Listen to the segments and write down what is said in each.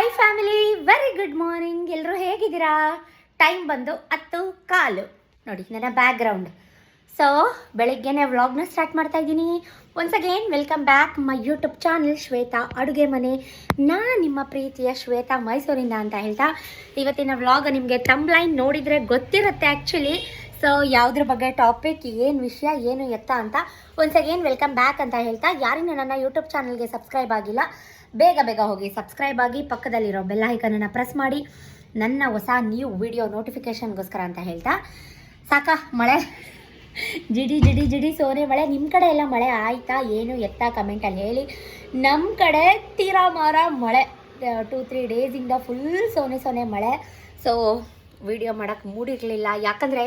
Hi family very good morning ಎಲ್ಲರೂ ಹೇಗಿದ್ದೀರಾ? Time ಬಂದು ಹತ್ತು ಕಾಲು. ನೋಡಿ, ನನ್ನ ಬ್ಯಾಕ್ಗ್ರೌಂಡ್ ಸೊ ಬೆಳಿಗ್ಗೆನೆ ವ್ಲಾಗ್ನ ಸ್ಟಾರ್ಟ್ ಮಾಡ್ತಾ ಇದ್ದೀನಿ. Once again welcome back my YouTube channel Shweta ಅಡುಗೆ ಮನೆ. ನಾ ನಿಮ್ಮ ಪ್ರೀತಿಯ ಶ್ವೇತಾ ಮೈಸೂರಿಂದ ಅಂತ ಹೇಳ್ತಾ, ಇವತ್ತಿನ ವ್ಲಾಗ್ ನಿಮಗೆ ಲೈನ್ ನೋಡಿದರೆ ಗೊತ್ತಿರುತ್ತೆ ಆ್ಯಕ್ಚುಲಿ ಸೊ ಯಾವುದ್ರ ಬಗ್ಗೆ ಟಾಪಿಕ್ ಏನು ವಿಷಯ, ಏನು ಎತ್ತ ಅಂತ. ಒನ್ಸ್ ಅಗೇನ್ ವೆಲ್ಕಮ್ ಬ್ಯಾಕ್ ಅಂತ ಹೇಳ್ತಾ ಯಾರಿನ ನನ್ನ ಯೂಟ್ಯೂಬ್ ಚಾನಲ್ಗೆ ಸಬ್ಸ್ಕ್ರೈಬ್ ಆಗಿಲ್ಲ ಬೇಗ ಬೇಗ ಹೋಗಿ ಸಬ್ಸ್ಕ್ರೈಬ್ ಆಗಿ ಪಕ್ಕದಲ್ಲಿರೋ ಬೆಲ್ ಐಕನನ್ನು ಪ್ರೆಸ್ ಮಾಡಿ. ನನ್ನ ಹೊಸ ನ್ಯೂ ವಿಡಿಯೋ ನೋಟಿಫಿಕೇಷನ್ಗೋಸ್ಕರ ಅಂತ ಹೇಳ್ತಾ, ಸಾಕಾ ಮಳೆ? ಜಿಡಿ ಜಿಡಿ ಜಿಡಿ ಸೋನೆ ಮಳೆ. ನಿಮ್ಮ ಕಡೆ ಎಲ್ಲ ಮಳೆ ಆಯ್ತಾ? ಏನು ಎತ್ತ ಕಮೆಂಟಲ್ಲಿ ಹೇಳಿ. ನಮ್ಮ ಕಡೆ ತೀರಾ ಮಾರ ಮಳೆ. ಟೂ ತ್ರೀ ಡೇಸಿಂದ ಫುಲ್ ಸೋನೆ ಸೋನೆ ಮಳೆ. ಸೊ ವಿಡಿಯೋ ಮಾಡೋಕ್ಕೆ ಮೂಡಿರಲಿಲ್ಲ ಯಾಕಂದರೆ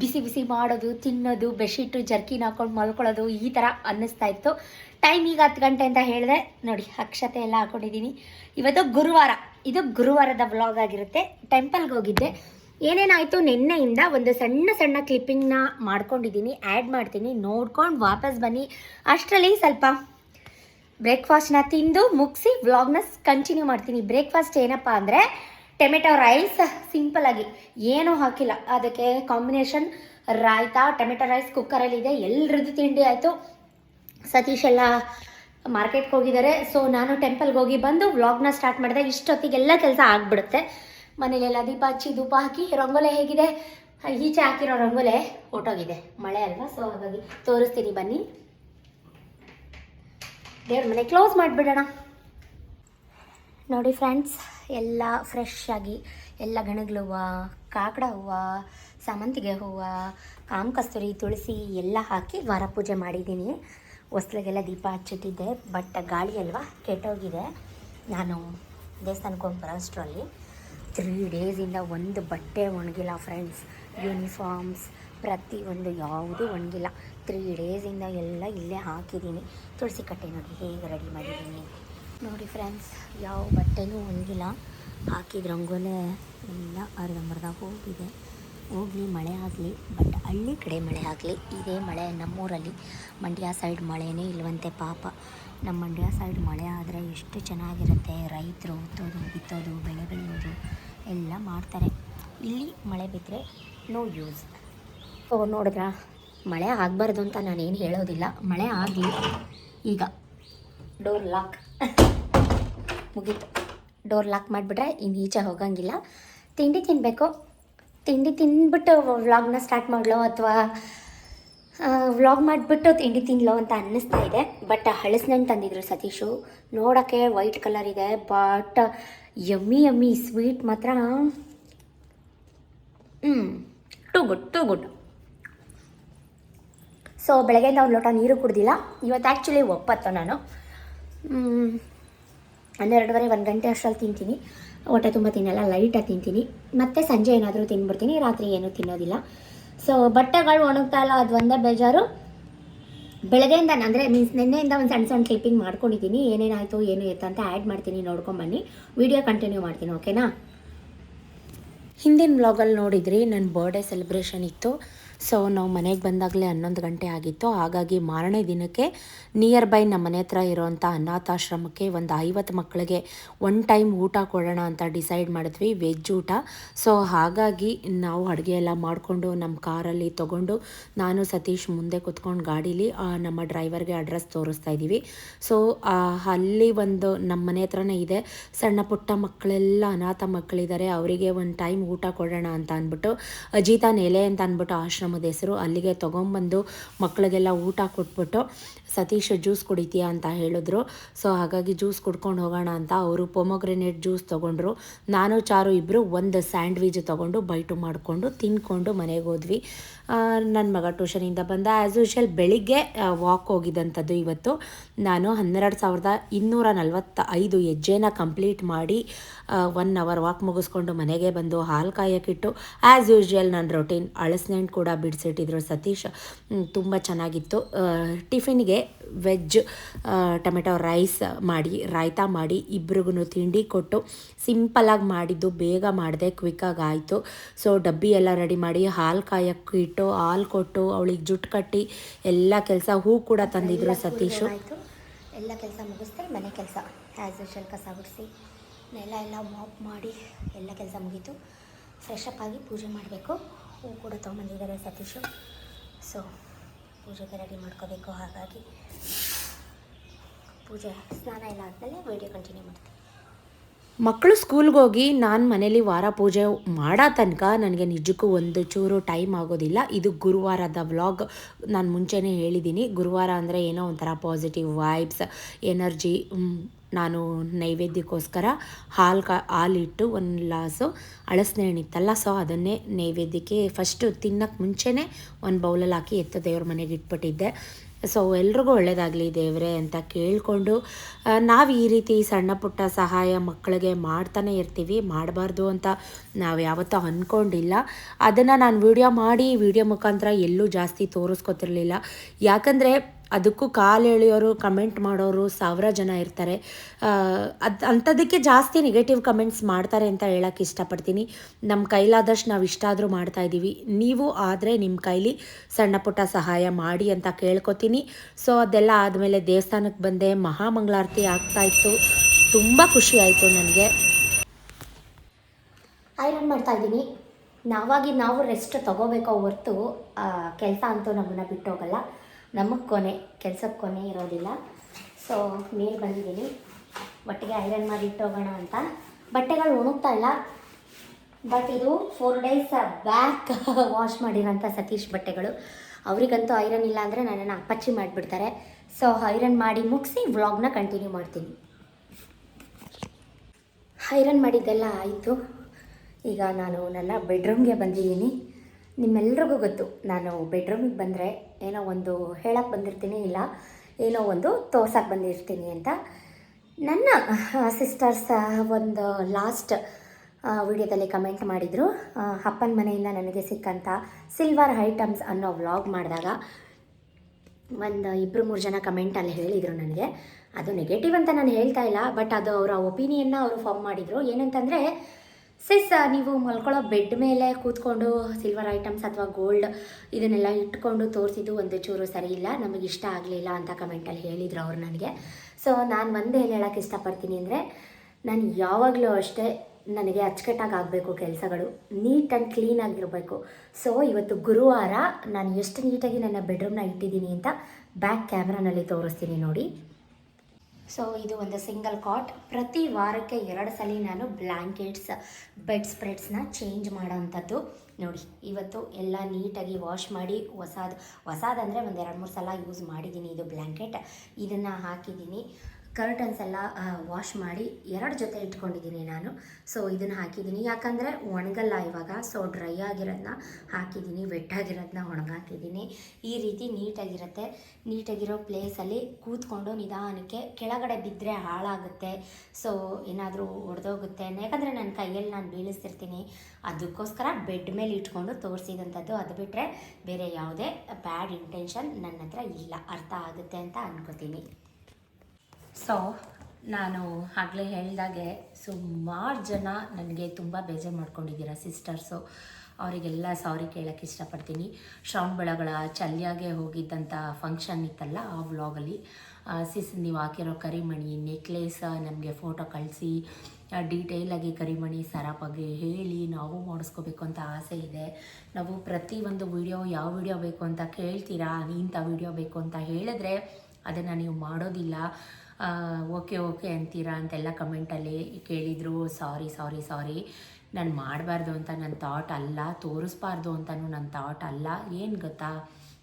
ಬಿಸಿ ಬಿಸಿ ಮಾಡೋದು, ತಿನ್ನೋದು, ಬೆಡ್ಶೀಟು, ಜರ್ಕಿನ ಹಾಕೊಂಡು ಮಲ್ಕೊಳ್ಳೋದು ಈ ಥರ ಅನ್ನಿಸ್ತಾ ಇತ್ತು. ಟೈಮ್ ಈಗ ಹತ್ತು ಗಂಟೆ ಅಂತ ಹೇಳಿದೆ ನೋಡಿ, ಅಕ್ಷತೆ ಎಲ್ಲ ಹಾಕೊಂಡಿದ್ದೀನಿ. ಇವತ್ತು ಗುರುವಾರ, ಇದು ಗುರುವಾರದ ವ್ಲಾಗ್ ಆಗಿರುತ್ತೆ. ಟೆಂಪಲ್ಗೆ ಹೋಗಿದ್ದೆ. ಏನೇನಾಯಿತು? ನಿನ್ನೆಯಿಂದ ಒಂದು ಸಣ್ಣ ಸಣ್ಣ ಕ್ಲಿಪ್ಪಿಂಗ್ನ ಮಾಡ್ಕೊಂಡಿದ್ದೀನಿ. ಆ್ಯಡ್ ಮಾಡ್ತೀನಿ. ನೋಡ್ಕೊಂಡು ವಾಪಸ್ ಬನ್ನಿ. ಅಷ್ಟರಲ್ಲಿ ಸ್ವಲ್ಪ ಬ್ರೇಕ್ಫಾಸ್ಟ್ನ ತಿಂದು ಮುಗಿಸಿ ವ್ಲಾಗ್ನ ಕಂಟಿನ್ಯೂ ಮಾಡ್ತೀನಿ. ಬ್ರೇಕ್ಫಾಸ್ಟ್ ಏನಪ್ಪ ಅಂದರೆ ಟೊಮೆಟೊ ರೈಸ್ ಸಿಂಪಲಾಗಿ ಏನೂ ಹಾಕಿಲ್ಲ. ಅದಕ್ಕೆ ಕಾಂಬಿನೇಷನ್ ರಾಯ್ತಾ, ಟೊಮೆಟೊ ರೈಸ್ ಕುಕ್ಕರಲ್ಲಿದೆ ಎಲ್ರದ್ದು ತಿಂಡಿ ಆಯಿತು. ಸತೀಶ್ ಎಲ್ಲ ಮಾರ್ಕೆಟ್ಗೆ ಹೋಗಿದ್ದಾರೆ. ಸೊ, ನಾನು ಟೆಂಪಲ್ಗೆ ಹೋಗಿ ಬಂದು ವ್ಲಾಗ್ನ ಸ್ಟಾರ್ಟ್ ಮಾಡಿದೆ. ಇಷ್ಟೊತ್ತಿಗೆಲ್ಲ ಕೆಲಸ ಆಗಿಬಿಡುತ್ತೆ. ಮನೇಲೆಲ್ಲ ದೀಪ ಹಚ್ಚಿ ಧೂಪ ಹಾಕಿ. ರಂಗೋಲೆ ಹೇಗಿದೆ? ಈಚೆ ಹಾಕಿರೋ ರಂಗೋಲೆ ಹೊಟ್ಟೋಗಿದೆ ಮಳೆ ಅಲ್ವಾ? ಸೊ, ಹಾಗಾಗಿ ತೋರಿಸ್ತೀನಿ. ಬನ್ನಿ. ದೇವ್ರ ಮನೆ, ಕ್ಲೋಸ್ ಮಾಡಿಬಿಡೋಣ. ನೋಡಿ, ಫ್ರೆಂಡ್ಸ್. ಎಲ್ಲ ಫ್ರೆಶ್ ಆಗಿ ಎಲ್ಲ ಗಣಗ್ಲ ಹೂವು, ಕಾಕಡ ಹೂವು, ಸಾಮಂತಿಗೆ ಹೂವು ಕಾಮ ಕಸ್ತೂರಿ ತುಳಸಿ ಎಲ್ಲ ಹಾಕಿ ವಾರ ಪೂಜೆ ಮಾಡಿದ್ದೀನಿ. ಹೊಸ್ಲಿಗೆಲ್ಲ ದೀಪ ಹಚ್ಚಿಟ್ಟಿದ್ದೆ ಬಟ್ ಗಾಳಿ ಅಲ್ವಾ, ಕೆಟ್ಟೋಗಿದೆ. ನಾನು ದೇವಸ್ಥಾನಕ್ಕೆ ಹೋಗಿ ಬರೋಷ್ಟರಲ್ಲಿ ತ್ರೀ ಡೇಸಿಂದ ಒಂದು ಬಟ್ಟೆ ಒಣಗಿಲ್ಲ ಫ್ರೆಂಡ್ಸ್ ಯೂನಿಫಾರ್ಮ್ಸ್ ಪ್ರತಿಯೊಂದು ಯಾವುದೂ ಒಣಗಿಲ್ಲ. ತ್ರೀ ಡೇಸಿಂದ ಎಲ್ಲ ಇಲ್ಲೇ ಹಾಕಿದ್ದೀನಿ. ತುಳಸಿ ಕಟ್ಟೆ ನೋಡಿ ಹೇಗೆ ರೆಡಿ ಮಾಡಿದ್ದೀನಿ. ನೋಡಿ ಫ್ರೆಂಡ್ಸ್, ಯಾವ ಬಟ್ಟೆನೂ ಒಣಗಿಲ್ಲ ಹಾಕಿದ ರಂಗೋಲೆ ಎಲ್ಲ ಅರ್ಧಂಬರ್ಧ ಹೋಗಿದೆ. ಹೋಗಲಿ, ಮಳೆ ಆಗಲಿ, ಬಟ್ ಹಳ್ಳಿ ಕಡೆ ಮಳೆ ಆಗಲಿ, ಇದೇ ಮಳೆ ನಮ್ಮೂರಲ್ಲಿ. ಮಂಡ್ಯ ಸೈಡ್ ಮಳೆನೇ ಇಲ್ವಂತೆ ಪಾಪ. ನಮ್ಮ ಮಂಡ್ಯ ಸೈಡ್ ಮಳೆ ಆದರೆ ಎಷ್ಟು ಚೆನ್ನಾಗಿರುತ್ತೆ. ರೈತರು ಉತ್ತೋದು ಬಿತ್ತೋದು, ಬೆಳೆ ಬೆಳೆಯೋದು ಎಲ್ಲ ಮಾಡ್ತಾರೆ. ಇಲ್ಲಿ ಮಳೆ ಬಿದ್ದರೆ ನೋ ಯೂಸ್ ಓ, ನೋಡಿದ್ರಾ? ಮಳೆ ಆಗಬಾರ್ದು ಅಂತ ನಾನೇನು ಹೇಳೋದಿಲ್ಲ. ಮಳೆ ಆಗಲಿ. ಈಗ ಡೋರ್ ಲಾಕ್ ಮುಗೀತು. ಡೋರ್ ಲಾಕ್ ಮಾಡಿಬಿಟ್ರೆ ಇನ್ನು ಈಚೆ ಹೋಗಂಗಿಲ್ಲ. ತಿಂಡಿ ತಿನ್ನಬೇಕು ತಿಂಡಿ ತಿಂದ್ಬಿಟ್ಟು ವ್ಲಾಗ್ನ ಸ್ಟಾರ್ಟ್ ಮಾಡಲೋ ಅಥವಾ ವ್ಲಾಗ್ ಮಾಡಿಬಿಟ್ಟು ತಿಂಡಿ ತಿನ್ಲೋ ಅಂತ ಅನ್ನಿಸ್ತಾ ಇದೆ. ಬಟ್ ಹಳಸಿನಣ್ಣು ತಂದಿದ್ರು ಸತೀಶು. ನೋಡೋಕ್ಕೆ ವೈಟ್ ಕಲರ್ ಇದೆ ಬಟ್ ಯಮ್ಮಿ ಯಮ್ಮಿ ಸ್ವೀಟ್ ಮಾತ್ರ. ಹ್ಞೂ too good too good so ಬೆಳಗ್ಗೆಯಿಂದ ಒಂದು ಲೋಟ ನೀರು ಕುಡ್ದಿಲ್ಲ. ಇವತ್ತು ಆ್ಯಕ್ಚುಲಿ ಒಪ್ಪತ್ತು ನಾನು. ಹನ್ನೆರಡುವರೆ ಒಂದು ಗಂಟೆ ಅಷ್ಟರಲ್ಲಿ ತಿಂತೀನಿ. ಹೊಟ್ಟೆ ತುಂಬ ತಿನ್ನಲ್ಲ ಲೈಟಾಗಿ ತಿಂತೀನಿ. ಮತ್ತು ಸಂಜೆ ಏನಾದರೂ ತಿನ್ಬಿಡ್ತೀನಿ, ರಾತ್ರಿ ಏನೂ ತಿನ್ನೋದಿಲ್ಲ. ಸೊ ಬಟ್ಟೆಗಳು ಒಣಗ್ತಾ ಇಲ್ಲ, ಅದು ಒಂದೇ ಬೇಜಾರು. ಬೆಳಗ್ಗೆಯಿಂದ ಅಂದರೆ ಮೀನ್ಸ್ ನಿನ್ನೆಯಿಂದ ಒಂದು ಸಣ್ಣ ಸಣ್ಣ ಕ್ಲಿಪ್ಪಿಂಗ್ ಮಾಡ್ಕೊಂಡಿದ್ದೀನಿ. ಏನೇನಾಯಿತು, ಏನು ಎತ್ತ ಅಂತ ಆ್ಯಡ್ ಮಾಡ್ತೀನಿ ನೋಡ್ಕೊಂಬನ್ನಿ ವಿಡಿಯೋ ಕಂಟಿನ್ಯೂ ಮಾಡ್ತೀನಿ ಓಕೆನಾ ಹಿಂದಿನ ಬ್ಲಾಗಲ್ಲಿ ನೋಡಿದ್ರಿ ನನ್ನ ಬರ್ಡೇ ಸೆಲೆಬ್ರೇಷನ್ ಇತ್ತು. ಸೊ ನಾವು ಮನೆಗೆ ಬಂದಾಗಲೇ ಹನ್ನೊಂದು ಗಂಟೆ ಆಗಿತ್ತು. ಹಾಗಾಗಿ ಮಾರನೇ ದಿನಕ್ಕೆ ನಿಯರ್ ಬೈ ನಮ್ಮ ಮನೆ ಹತ್ರ ಇರೋವಂಥ ಅನಾಥಾಶ್ರಮಕ್ಕೆ ಒಂದು ಐವತ್ತು ಮಕ್ಕಳಿಗೆ ಒನ್ ಟೈಮ್ ಊಟ ಕೊಡೋಣ ಅಂತ ಡಿಸೈಡ್ ಮಾಡಿದ್ವಿ. ವೆಜ್ ಊಟ. ಸೊ ಹಾಗಾಗಿ ನಾವು ಅಡುಗೆ ಎಲ್ಲ ಮಾಡಿಕೊಂಡು ನಮ್ಮ ಕಾರಲ್ಲಿ ತೊಗೊಂಡು ನಾನು ಸತೀಶ್ ಮುಂದೆ ಕುತ್ಕೊಂಡು ಗಾಡೀಲಿ ನಮ್ಮ ಡ್ರೈವರ್ಗೆ ಅಡ್ರೆಸ್ ತೋರಿಸ್ತಾ ಇದ್ದೀವಿ. ಸೊ ಅಲ್ಲಿ ಒಂದು ನಮ್ಮ ಮನೆ ಹತ್ರನೇ ಇದೆ. ಸಣ್ಣ ಪುಟ್ಟ ಮಕ್ಕಳೆಲ್ಲ ಅನಾಥ ಮಕ್ಕಳಿದ್ದಾರೆ. ಅವರಿಗೆ ಒಂದು ಟೈಮ್ ಊಟ ಕೊಡೋಣ ಅಂತ ಅಂದ್ಬಿಟ್ಟು, ಅಜಿತಾ ನೆಲೆ ಅಂತ ಅಂದ್ಬಿಟ್ಟು ಆಶ್ರಮದ ಹೆಸರು ಅಲ್ಲಿಗೆ ತೊಗೊಂಬಂದು ಮಕ್ಕಳಿಗೆಲ್ಲ ಊಟ ಕೊಟ್ಬಿಟ್ಟು, ಸತೀಶ್, ಜ್ಯೂಸ್ ಕುಡಿತೀಯಾ? ಅಂತ ಹೇಳಿದ್ರು. ಸೊ, ಹಾಗಾಗಿ ಜ್ಯೂಸ್ ಕುಡ್ಕೊಂಡು ಹೋಗೋಣ ಅಂತ ಅವರು ಪೊಮೊಗ್ರೆನೇಟ್ ಜ್ಯೂಸ್ ತೊಗೊಂಡ್ರು. ನಾನು, ಚಾರು ಇಬ್ಬರು ಒಂದು ಸ್ಯಾಂಡ್ವಿಚ್ ತೊಗೊಂಡು ಬೈಟು ಮಾಡಿಕೊಂಡು ತಿನ್ಕೊಂಡು ಮನೆಗೆ ಹೋದ್ವಿ. ನನ್ನ ಮಗ ಟ್ಯೂಷನಿಂದ ಬಂದ. ಆ್ಯಸ್ ಯೂಶಲ್ ಬೆಳಿಗ್ಗೆ ವಾಕ್ ಹೋಗಿದ್ದಂಥದ್ದು ಇವತ್ತು. ನಾನು ಹನ್ನೆರಡು ಸಾವಿರದ ಇನ್ನೂರ ನಲವತ್ತ ಐದು ಹೆಜ್ಜೆನ ಕಂಪ್ಲೀಟ್ ಮಾಡಿ ಒನ್ ಅವರ್ ವಾಕ್ ಮುಗಿಸ್ಕೊಂಡು ಮನೆಗೆ ಬಂದು ಹಾಲು ಕಾಯೋಕ್ಕಿಟ್ಟು ಆ್ಯಸ್ ಯೂಶ್ವಲ್ ನನ್ನ ರೊಟೀನ್ ಅಳಸ್ನೆಂಟು ಕೂಡ ಬಿಡಿಸಿಟ್ಟಿದ್ರು ಸತೀಶ್. ತುಂಬ ಚೆನ್ನಾಗಿತ್ತು. ಟಿಫಿನ್ಗೆ ವೆಜ್ ಟೊಮೆಟೊ ರೈಸ್ ಮಾಡಿ, ರಾಯ್ತಾ ಮಾಡಿ ಇಬ್ರಿಗೂ ತಿಂಡಿ ಕೊಟ್ಟು ಸಿಂಪಲಾಗಿ ಮಾಡಿದ್ದು, ಬೇಗ ಮಾಡಿದೆ ಕ್ವಿಕ್ಕಾಗಿ ಆಯಿತು. ಸೊ ಡಬ್ಬಿ ಎಲ್ಲ ರೆಡಿ ಮಾಡಿ ಹಾಲು ಕಾಯಕ್ಕೆ ಇಟ್ಟು ಹಾಲು ಕೊಟ್ಟು, ಅವಳಿಗೆ ಜುಟ್ಟು ಕಟ್ಟಿ ಎಲ್ಲ ಕೆಲಸ, ಹೂ ಕೂಡ ತಂದಿದ್ರು ಸತೀಶು. ಎಲ್ಲ ಕೆಲಸ ಮುಗಿಸ್ದೆ, ಮನೆ ಕೆಲಸ ಆ್ಯಸ್ ಯೂಶಲ್ ಕಸ ಗುಡಿಸಿ. ನೆಲ ಎಲ್ಲ ಮಾಪ್ ಮಾಡಿ ಎಲ್ಲ ಕೆಲಸ ಮುಗೀತು. ಫ್ರೆಶ್ ಅಪ್ ಆಗಿ ಪೂಜೆ ಮಾಡಬೇಕು. ಹೂ ಕೂಡ ತೊಗೊಂಬಂದಿದ್ದಾರೆ ಸತೀಶು. ಸೊ ಪೂಜೆಗೆ ರೆಡಿ ಮಾಡ್ಕೋಬೇಕು ಹಾಗಾಗಿ. ಪೂಜೆ ಸ್ನಾನ ಎಲ್ಲ ಆದಮೇಲೆ ವೀಡಿಯೋ ಕಂಟಿನ್ಯೂ ಮಾಡ್ತೀನಿ. ಮಕ್ಕಳು ಸ್ಕೂಲ್ಗೆ ಹೋಗಿ ನಾನು ಮನೇಲಿ ವಾರ ಪೂಜೆ ಮಾಡೋ ತನಕ ನನಗೆ ನಿಜಕ್ಕೂ ಒಂದು ಚೂರು ಟೈಮ್ ಆಗೋದಿಲ್ಲ. ಇದು ಗುರುವಾರದ ವ್ಲಾಗ್ ನಾನು ಮುಂಚೆನೇ ಹೇಳಿದ್ದೀನಿ ಗುರುವಾರ ಅಂದರೆ ಏನೋ ಒಂಥರ ಪಾಸಿಟಿವ್ ವೈಬ್ಸ್ ಎನರ್ಜಿ ನಾನು ನೈವೇದ್ಯಕ್ಕೋಸ್ಕರ ಹಾಲು ಕ, ಹಾಲಿಟ್ಟು ಒಂದು ಲಾಸು ಅಳಸನೆ ಹಣ್ಣಿತ್ತಲ್ಲ ಸೊ ಅದನ್ನೇ ನೈವೇದ್ಯಕ್ಕೆ ಫಸ್ಟು ತಿನ್ನೋಕ್ಕೆ ಮುಂಚೆನೇ ಒಂದು ಬೌಲಲ್ಲಿ ಹಾಕಿ ಎತ್ತ ದೇವ್ರ ಮನೆಗೆ ಇಟ್ಬಿಟ್ಟಿದ್ದೆ. ಸೊ ಎಲ್ರಿಗೂ ಒಳ್ಳೆಯದಾಗಲಿ ದೇವರೇ ಅಂತ ಕೇಳಿಕೊಂಡು ನಾವು ಈ ರೀತಿ ಸಣ್ಣ ಪುಟ್ಟ ಸಹಾಯ ಮಕ್ಕಳಿಗೆ ಮಾಡ್ತಾನೆ ಇರ್ತೀವಿ, ಮಾಡಬಾರ್ದು ಅಂತ ನಾವು ಯಾವತ್ತೂ ಅಂದ್ಕೊಂಡಿಲ್ಲ ಅದನ್ನು ನಾನು ವಿಡಿಯೋ ಮಾಡಿ ವಿಡಿಯೋ ಮುಖಾಂತರ ಎಲ್ಲೂ ಜಾಸ್ತಿ ತೋರಿಸ್ಕೊತಿರ್ಲಿಲ್ಲ. ಯಾಕಂದರೆ ಅದಕ್ಕೂ ಕಾಲು ಎಳೆಯೋರು ಕಮೆಂಟ್ ಮಾಡೋರು ಸಾವಿರ ಜನ ಇರ್ತಾರೆ. ಅದು ಅಂಥದ್ದಕ್ಕೆ ಜಾಸ್ತಿ ನೆಗೆಟಿವ್ ಕಮೆಂಟ್ಸ್ ಮಾಡ್ತಾರೆ ಅಂತ ಹೇಳೋಕ್ಕೆ ಇಷ್ಟಪಡ್ತೀನಿ. ನಮ್ಮ ಕೈಲಾದಷ್ಟು ನಾವು ಇಷ್ಟಾದರೂ ಮಾಡ್ತಾ ಮಾಡ್ತಾಯಿದ್ದೀವಿ ನೀವು ಆದರೆ ನಿಮ್ಮ ಕೈಲಿ ಸಣ್ಣ ಪುಟ್ಟ ಸಹಾಯ ಮಾಡಿ ಅಂತ ಕೇಳ್ಕೊತೀನಿ. ಸೊ ಅದೆಲ್ಲ ಆದಮೇಲೆ ದೇವಸ್ಥಾನಕ್ಕೆ ಬಂದೆ. ಮಹಾಮಂಗಳಾರತಿ ಆಗ್ತಾಯಿತ್ತು ತುಂಬ ಖುಷಿ ಆಯಿತು ನನಗೆ. ಐರನ್ ಮಾಡ್ತಾ ಇದ್ದೀನಿ? ನಾವಾಗಿ ನಾವು ರೆಸ್ಟ್ ತಗೋಬೇಕೋ ಹೊರ್ತು ಕೆಲಸ ಅಂತೂ ನಮ್ಮನ್ನು ಬಿಟ್ಟು ಹೋಗಲ್ಲ ನಮಗೆ ಕೊನೆ ಕೆಲ್ಸಕ್ಕೆ ಕೊನೆ ಇರೋದಿಲ್ಲ. ಸೊ ಮೇಲೆ ಬಂದಿದ್ದೀನಿ ಬಟ್ಟೆಗೆ ಐರನ್ ಮಾಡಿ ಇಟ್ಟೋಗೋಣ ಅಂತ. ಬಟ್ಟೆಗಳು ಒಣಗ್ತಾ ಇಲ್ಲ. ಬಟ್ ಇದು ಫೋರ್ ಡೇಸ್ ಬ್ಯಾಕ್ ವಾಶ್ ಮಾಡಿರೋಂಥ ಸತೀಶ್ ಬಟ್ಟೆಗಳು. ಅವರಿಗಂತೂ ಐರನ್ ಇಲ್ಲ ಅಂದರೆ ನನ್ನನ್ನು ಅಪ್ಪಚ್ಚಿ ಮಾಡಿಬಿಡ್ತಾರೆ. ಸೊ ಐರನ್ ಮಾಡಿ ಮುಗಿಸಿ ವ್ಲಾಗ್ನ ಕಂಟಿನ್ಯೂ ಮಾಡ್ತೀನಿ. ಐರನ್ ಮಾಡಿದ್ದೆಲ್ಲ ಆಯಿತು. ಈಗ ನಾನು ನನ್ನ ಬೆಡ್ರೂಮ್ಗೆ ಬಂದಿದ್ದೀನಿ. ನಿಮ್ಮೆಲ್ರಿಗೂ ಗೊತ್ತು, ನಾನು ಬೆಡ್ರೂಮಿಗೆ ಬಂದರೆ ಏನೋ ಒಂದು ಹೇಳಕ್ಕೆ ಬಂದಿರ್ತೀನಿ ಇಲ್ಲ, ಏನೋ ಒಂದು ತೋರ್ಸಕ್ಕೆ ಬಂದಿರ್ತೀನಿ ಅಂತ. ನನ್ನ ಸಿಸ್ಟರ್ಸ್ ಒಂದು ಲಾಸ್ಟ್ ವಿಡಿಯೋದಲ್ಲಿ ಕಮೆಂಟ್ ಮಾಡಿದರು. ಅಪ್ಪನ ಮನೆಯಿಂದ ನನಗೆ ಸಿಕ್ಕಂಥ ಸಿಲ್ವರ್ ಐಟಮ್ಸ್ ಅನ್ನೋ ವ್ಲಾಗ್ ಮಾಡಿದಾಗ ಒಂದು ಇಬ್ಬರು ಮೂರು ಜನ ಕಮೆಂಟಲ್ಲಿ ಹೇಳಿದರು ನನಗೆ. ಅದು ನೆಗೆಟಿವ್ ಅಂತ ನಾನು ಹೇಳ್ತಾ ಇಲ್ಲ ಬಟ್ ಅದು ಅವರ ಒಪಿನಿಯನ್ನ ಅವರು ಫಾರ್ಮ್ ಮಾಡಿದರು. ಏನಂತಂದರೆ ಸಿಸ್ ನೀವು ಮಲ್ಕೊಳ್ಳೋ ಬೆಡ್ ಮೇಲೆ ಕೂತ್ಕೊಂಡು ಸಿಲ್ವರ್ ಐಟಮ್ಸ್ ಅಥವಾ ಗೋಲ್ಡ್ ಇದನ್ನೆಲ್ಲ ಇಟ್ಕೊಂಡು ತೋರಿಸಿದ್ದು ಒಂದು ಚೂರು ಸರಿ ಇಲ್ಲ, ನಮಗೆ ಇಷ್ಟ ಆಗಲಿಲ್ಲ ಅಂತ ಕಮೆಂಟಲ್ಲಿ ಹೇಳಿದರು ಅವರು ನನಗೆ. ಸೊ ನಾನು ಒಂದು ಏನು ಹೇಳೋಕ್ಕೆ ಇಷ್ಟಪಡ್ತೀನಿ ಅಂದರೆ, ನಾನು ಯಾವಾಗಲೂ ಅಷ್ಟೇ ನನಗೆ ಅಚ್ಚುಕಟ್ಟಾಗಿ ಆಗಬೇಕು ಕೆಲಸಗಳು, ನೀಟ್ ಆ್ಯಂಡ್ ಕ್ಲೀನಾಗಿರಬೇಕು ಸೊ ಇವತ್ತು ಗುರುವಾರ ನಾನು ಎಷ್ಟು ನೀಟಾಗಿ ನನ್ನ ಬೆಡ್ರೂಮ್ನ ಇಟ್ಟಿದ್ದೀನಿ ಅಂತ ಬ್ಯಾಕ್ ಕ್ಯಾಮ್ರಾನಲ್ಲಿ ತೋರಿಸ್ತೀನಿ ನೋಡಿ. ಸೊ ಇದು ಒಂದು ಸಿಂಗಲ್ ಕಾಟ್ ಪ್ರತಿ ವಾರಕ್ಕೆ ಎರಡು ಸಲ ನಾನು ಬ್ಲ್ಯಾಂಕೆಟ್ಸ್ ಬೆಡ್ ಸ್ಪ್ರೆಡ್ಸ್ನ ಚೇಂಜ್ ಮಾಡೋವಂಥದ್ದು. ನೋಡಿ, ಇವತ್ತು ಎಲ್ಲ ನೀಟಾಗಿ ವಾಶ್ ಮಾಡಿ, ಹೊಸಾದು ಹೊಸಾದಂದರೆ ಒಂದು ಎರಡು ಮೂರು ಸಲ ಯೂಸ್ ಮಾಡಿದ್ದೀನಿ ಇದು ಬ್ಲ್ಯಾಂಕೆಟ್ ಇದನ್ನು ಹಾಕಿದ್ದೀನಿ ಕರ್ಟನ್ಸ್ ಎಲ್ಲ ವಾಶ್ ಮಾಡಿ ಎರಡು ಜೊತೆ ಇಟ್ಕೊಂಡಿದ್ದೀನಿ ನಾನು. ಸೊ ಇದನ್ನು ಹಾಕಿದ್ದೀನಿ. ಯಾಕಂದರೆ ಒಣಗಲ್ಲ ಇವಾಗ ಸೊ ಡ್ರೈ ಆಗಿರೋದನ್ನ ಹಾಕಿದ್ದೀನಿ ವೆಟ್ ಆಗಿರೋದನ್ನ ಒಣಗಾಕಿದ್ದೀನಿ. ಈ ರೀತಿ ನೀಟಾಗಿರುತ್ತೆ. ನೀಟಾಗಿರೋ ಪ್ಲೇಸಲ್ಲಿ ಕೂತ್ಕೊಂಡು ನಿಧಾನಕ್ಕೆ ಕೆಳಗಡೆ ಬಿದ್ದರೆ ಹಾಳಾಗುತ್ತೆ. ಸೊ ಏನಾದರೂ ಒಡೆದೋಗುತ್ತೆ. ಯಾಕಂದರೆ ನನ್ನ ಕೈಯಲ್ಲಿ ನಾನು ಬೀಳಿಸ್ತಿರ್ತೀನಿ. ಅದಕ್ಕೋಸ್ಕರ ಬೆಡ್ ಮೇಲೆ ಇಟ್ಕೊಂಡು ತೋರಿಸಿದಂಥದ್ದು. ಅದು ಬಿಟ್ಟರೆ ಬೇರೆ ಯಾವುದೇ ಬ್ಯಾಡ್ ಇಂಟೆನ್ಷನ್ ನನ್ನ ಹತ್ರ ಇಲ್ಲ. ಅರ್ಥ ಆಗುತ್ತೆ ಅಂತ ಅನ್ಕೋತೀನಿ. ಸೊ ನಾನು ಆಗಲೇ ಹೇಳಿದಾಗೆ ಸುಮಾರು ಜನ ನನಗೆ ತುಂಬ ಬೇಜಾರು ಮಾಡ್ಕೊಂಡಿದ್ದೀರ ಸಿಸ್ಟರ್ಸು ಅವರಿಗೆಲ್ಲ ಸಾರಿ ಕೇಳೋಕ್ಕೆ ಇಷ್ಟಪಡ್ತೀನಿ. ಶ್ರವಣ ಬೆಳಗಳ ಚಲ್ಯಾಗೆ ಹೋಗಿದ್ದಂಥ ಫಂಕ್ಷನ್ ಇತ್ತಲ್ಲ ಆ ವ್ಲಾಗಲ್ಲಿ ಸಿಸ್ ನೀವು ಹಾಕಿರೋ ಕರಿಮಣಿ ನೆಕ್ಲೇಸ್ ನಮಗೆ ಫೋಟೋ ಕಳಿಸಿ ಡೀಟೇಲಾಗಿ ಕರಿಮಣಿ ಸರ ಬಗ್ಗೆ ಹೇಳಿ ನಾವು ಮಾಡಿಸ್ಕೋಬೇಕು ಅಂತ ಆಸೆ ಇದೆ. ನಾವು ಪ್ರತಿಯೊಂದು ವೀಡಿಯೋ ವಿಡಿಯೋ ಯಾವ ವಿಡಿಯೋ ಬೇಕು ಅಂತ ಕೇಳ್ತೀರಾ ಇಂಥ ವೀಡಿಯೋ ಬೇಕು ಅಂತ ಹೇಳಿದ್ರೆ ಅದನ್ನು ನೀವು ಮಾಡೋದಿಲ್ಲ. ಓಕೆ ಓಕೆ ಅಂತೀರಾ ಅಂತೆಲ್ಲ ಕಮೆಂಟಲ್ಲಿ ಕೇಳಿದರು, ಸಾರಿ ಸಾರಿ ಸಾರಿ, ನಾನು ಮಾಡಬಾರ್ದು ಅಂತ ನನ್ನ ಥಾಟ್ ಅಲ್ಲ, ತೋರಿಸ್ಬಾರ್ದು ಅಂತಲೂ ನನ್ನ ಥಾಟ್ ಅಲ್ಲ, ಏನು ಗೊತ್ತಾ?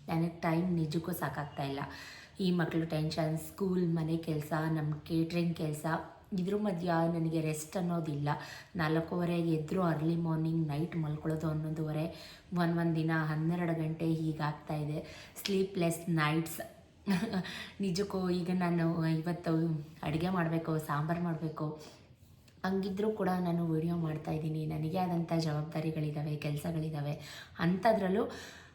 ನನಗೆ ಟೈಮ್ ನಿಜಕ್ಕೂ ಸಾಕಾಗ್ತಾ ಇಲ್ಲ. ಈ ಮಕ್ಕಳು ಟೆನ್ಷನ್ ಸ್ಕೂಲ್ ಮನೆ ಕೆಲಸ ನಮ್ಮ ಕೇಟ್ರಿಂಗ್ ಕೆಲಸ, ಇದ್ರ ಮಧ್ಯ ನನಗೆ ರೆಸ್ಟ್ ಅನ್ನೋದಿಲ್ಲ. ನಾಲ್ಕೂವರೆಗೆ ಎದ್ರು ಅರ್ಲಿ ಮಾರ್ನಿಂಗ್ ನೈಟ್ ಮಲ್ಕೊಳ್ಳೋದು ಹನ್ನೊಂದುವರೆ ಒಂದು ಒಂದು ದಿನ ಹನ್ನೆರಡು ಗಂಟೆ ಹೀಗಾಗ್ತಾ ಇದೆ. ಸ್ಲೀಪ್ಲೆಸ್ ನೈಟ್ಸ್ ನಿಜಕ್ಕೂ ಈಗ ನಾನು ಇವತ್ತು ಅಡುಗೆ ಮಾಡಬೇಕು, ಸಾಂಬಾರು ಮಾಡಬೇಕು. ಹಂಗಿದ್ರೂ ಕೂಡ ನಾನು ವಿಡಿಯೋ ಮಾಡ್ತಾಯಿದ್ದೀನಿ ನನಗೆ ಆದಂಥ ಜವಾಬ್ದಾರಿಗಳಿದ್ದಾವೆ ಕೆಲಸಗಳಿದ್ದಾವೆ ಅಂಥದ್ರಲ್ಲೂ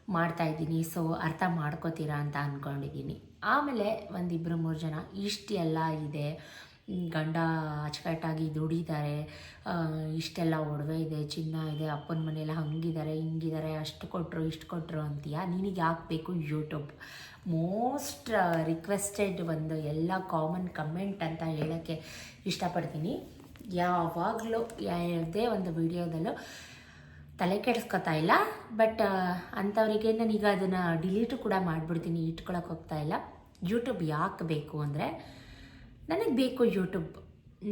ಮಾಡ್ತಾಯಿದ್ದೀನಿ ಸೊ, ಅರ್ಥ ಮಾಡ್ಕೋತೀರಾ ಅಂತ ಅಂದ್ಕೊಂಡಿದ್ದೀನಿ ಆಮೇಲೆ ಒಂದಿಬ್ಬರು ಮೂರು ಜನ ಇಷ್ಟೆಲ್ಲ ಇದೆ. ಗಂಡ ಅಚ್ಚುಕಟ್ಟಾಗಿ ದುಡಿತಾರೆ. ಇಷ್ಟೆಲ್ಲ ಒಡವೆ ಇದೆ, ಚಿನ್ನ ಇದೆ, ಅಪ್ಪನ ಮನೆಯೆಲ್ಲ ಹಂಗಿದ್ದಾರೆ ಹಿಂಗಿದ್ದಾರೆ ಅಷ್ಟು ಕೊಟ್ಟರು ಇಷ್ಟು ಕೊಟ್ಟರು ಅಂತೀಯ? ನಿನಗೆ ಯಾಕೆ ಬೇಕು ಯೂಟ್ಯೂಬ್ ಮೋಸ್ಟ್ ರಿಕ್ವೆಸ್ಟೆಡ್ ಒಂದು ಎಲ್ಲ ಕಾಮನ್ ಕಮೆಂಟ್ ಅಂತ ಹೇಳೋಕ್ಕೆ ಇಷ್ಟಪಡ್ತೀನಿ. ಯಾವಾಗಲೂ ಯಾವುದೇ ಒಂದು ವಿಡಿಯೋದಲ್ಲೂ ತಲೆ ಕೆಡಿಸ್ಕೊತಾ ಇಲ್ಲ. ಬಟ್ ಅಂಥವರಿಗೆ ನಾನೀಗ ಅದನ್ನು ಡಿಲೀಟು ಕೂಡ ಮಾಡಿಬಿಡ್ತೀನಿ ಇಟ್ಕೊಳಕ್ಕೆ ಹೋಗ್ತಾ ಇಲ್ಲ. ಯೂಟ್ಯೂಬ್ ಯಾಕೆ ಬೇಕು ಅಂದರೆ ನನಗೆ ಬೇಕು ಯೂಟ್ಯೂಬ್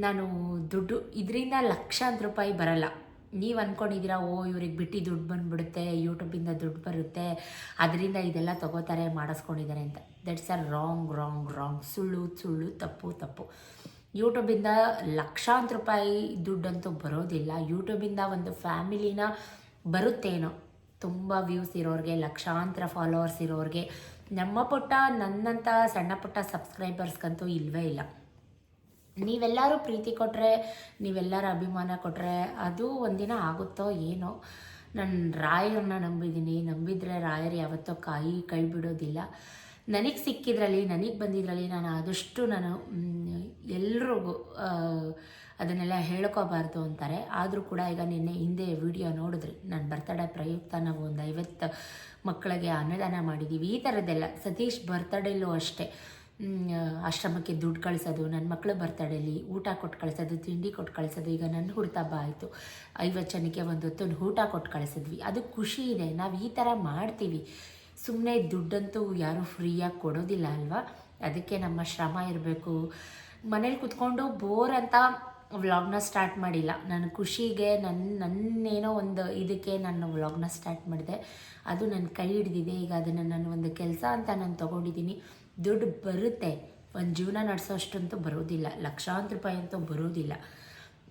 ನಾನು ದುಡ್ಡು, ಇದರಿಂದ ಲಕ್ಷಾಂತರ ರೂಪಾಯಿ ಬರಲ್ಲ. ನೀವು ಅಂದ್ಕೊಂಡಿದ್ದೀರಾ ಓ, ಇವ್ರಿಗೆ ಬಿಟ್ಟು ದುಡ್ಡು ಬಂದುಬಿಡುತ್ತೆ ಯೂಟ್ಯೂಬಿಂದ ದುಡ್ಡು ಬರುತ್ತೆ, ಅದರಿಂದ ಇದೆಲ್ಲ ತಗೋತಾರೆ, ಮಾಡಿಸ್ಕೊಂಡಿದ್ದಾರೆ ಅಂತ. That's are wrong wrong wrong ಸುಳ್ಳು ಸುಳ್ಳು, ತಪ್ಪು ತಪ್ಪು. ಯೂಟ್ಯೂಬಿಂದ ಲಕ್ಷಾಂತರ ರೂಪಾಯಿ ದುಡ್ಡಂತೂ ಬರೋದಿಲ್ಲ. ಯೂಟ್ಯೂಬಿಂದ ಒಂದು ಫ್ಯಾಮಿಲಿನ ಬರುತ್ತೇನೋ, ತುಂಬ ವ್ಯೂಸ್ ಇರೋರಿಗೆ, ಲಕ್ಷಾಂತರ ಫಾಲೋವರ್ಸ್ ಇರೋರಿಗೆ, ನಮ್ಮ ಪುಟ್ಟ ನನ್ನಂಥ ಸಣ್ಣ ಪುಟ್ಟ ಸಬ್ಸ್ಕ್ರೈಬರ್ಸ್ಗಂತೂ ಇಲ್ಲವೇ ಇಲ್ಲ. ನೀವೆಲ್ಲರೂ ಪ್ರೀತಿ ಕೊಟ್ಟರೆ ನೀವೆಲ್ಲರ ಅಭಿಮಾನ ಕೊಟ್ಟರೆ ಅದು ಒಂದಿನ ಆಗುತ್ತೋ ಏನೋ. ನಾನು ರಾಯರನ್ನ ನಂಬಿದ್ದೀನಿ. ನಂಬಿದರೆ ರಾಯರು ಯಾವತ್ತೋ ಕಾಯಿ ಕೈ ಬಿಡೋದಿಲ್ಲ. ನನಗೆ ಸಿಕ್ಕಿದ್ರಲ್ಲಿ, ನನಗೆ ಬಂದಿದ್ರಲ್ಲಿ ನಾನು ಆದಷ್ಟು ನಾನು ಎಲ್ರಿಗೂ ಅದನ್ನೆಲ್ಲ ಹೇಳ್ಕೋಬಾರ್ದು ಅಂತಾರೆ. ಆದರೂ ಕೂಡ ಈಗ ನಿನ್ನೆ ಹಿಂದೆ ವಿಡಿಯೋ ನೋಡಿದ್ರಿ. ನಾನು ಬರ್ತಡೇ ಪ್ರಯುಕ್ತ ನಾವು ಒಂದು ಐವತ್ತು ಮಕ್ಕಳಿಗೆ ಅನ್ನದಾನ ಮಾಡಿದ್ದೀವಿ ಈ ಥರದ್ದೆಲ್ಲ ಸತೀಶ್ ಬರ್ತಡೇಲೂ ಅಷ್ಟೇ. ಆಶ್ರಮಕ್ಕೆ ದುಡ್ಡು ಕಳಿಸೋದು ನನ್ನ ಮಕ್ಕಳ ಬರ್ತಡೇಲಿ ಊಟ ಕೊಟ್ಟು ಕಳಿಸೋದು, ತಿಂಡಿ ಕೊಟ್ಟು ಕಳಿಸೋದು, ಈಗ ನನ್ನ ಹುಡ್ತಬ್ಬ ಆಯಿತು. ಐವತ್ತು ಜನಕ್ಕೆ ಒಂದು ಹೊತ್ತು ಊಟ ಕೊಟ್ಟು ಕಳಿಸಿದ್ವಿ. ಅದು ಖುಷಿ ಇದೆ. ನಾವು ಈ ಥರ ಮಾಡ್ತೀವಿ. ಸುಮ್ಮನೆ ದುಡ್ಡಂತೂ ಯಾರೂ ಫ್ರೀಯಾಗಿ ಕೊಡೋದಿಲ್ಲ ಅಲ್ವಾ? ಅದಕ್ಕೆ ನಮ್ಮ ಶ್ರಮ ಇರಬೇಕು. ಮನೇಲಿ ಕುತ್ಕೊಂಡು ಬೋರ್ ಅಂತ ವ್ಲಾಗ್ನ ಸ್ಟಾರ್ಟ್ ಮಾಡಿಲ್ಲ. ನನ್ನ ಖುಷಿಗೆ ನನ್ನ ನನ್ನೇನೋ ಒಂದು ಇದಕ್ಕೆ ನಾನು ವ್ಲಾಗ್ನ ಸ್ಟಾರ್ಟ್ ಮಾಡಿದೆ. ಅದು ನನ್ನ ಕೈ ಹಿಡ್ದಿದೆ. ಈಗ ಅದನ್ನು ನಾನು ಒಂದು ಕೆಲಸ ಅಂತ ನಾನು ತೊಗೊಂಡಿದ್ದೀನಿ. ದುಡ್ಡು ಬರುತ್ತೆ. ಒಂದು ಜೀವನ ನಡೆಸೋಷ್ಟಂತೂ ಬರೋದಿಲ್ಲ. ಲಕ್ಷಾಂತರ ರೂಪಾಯಿ ಅಂತೂ ಬರೋದಿಲ್ಲ.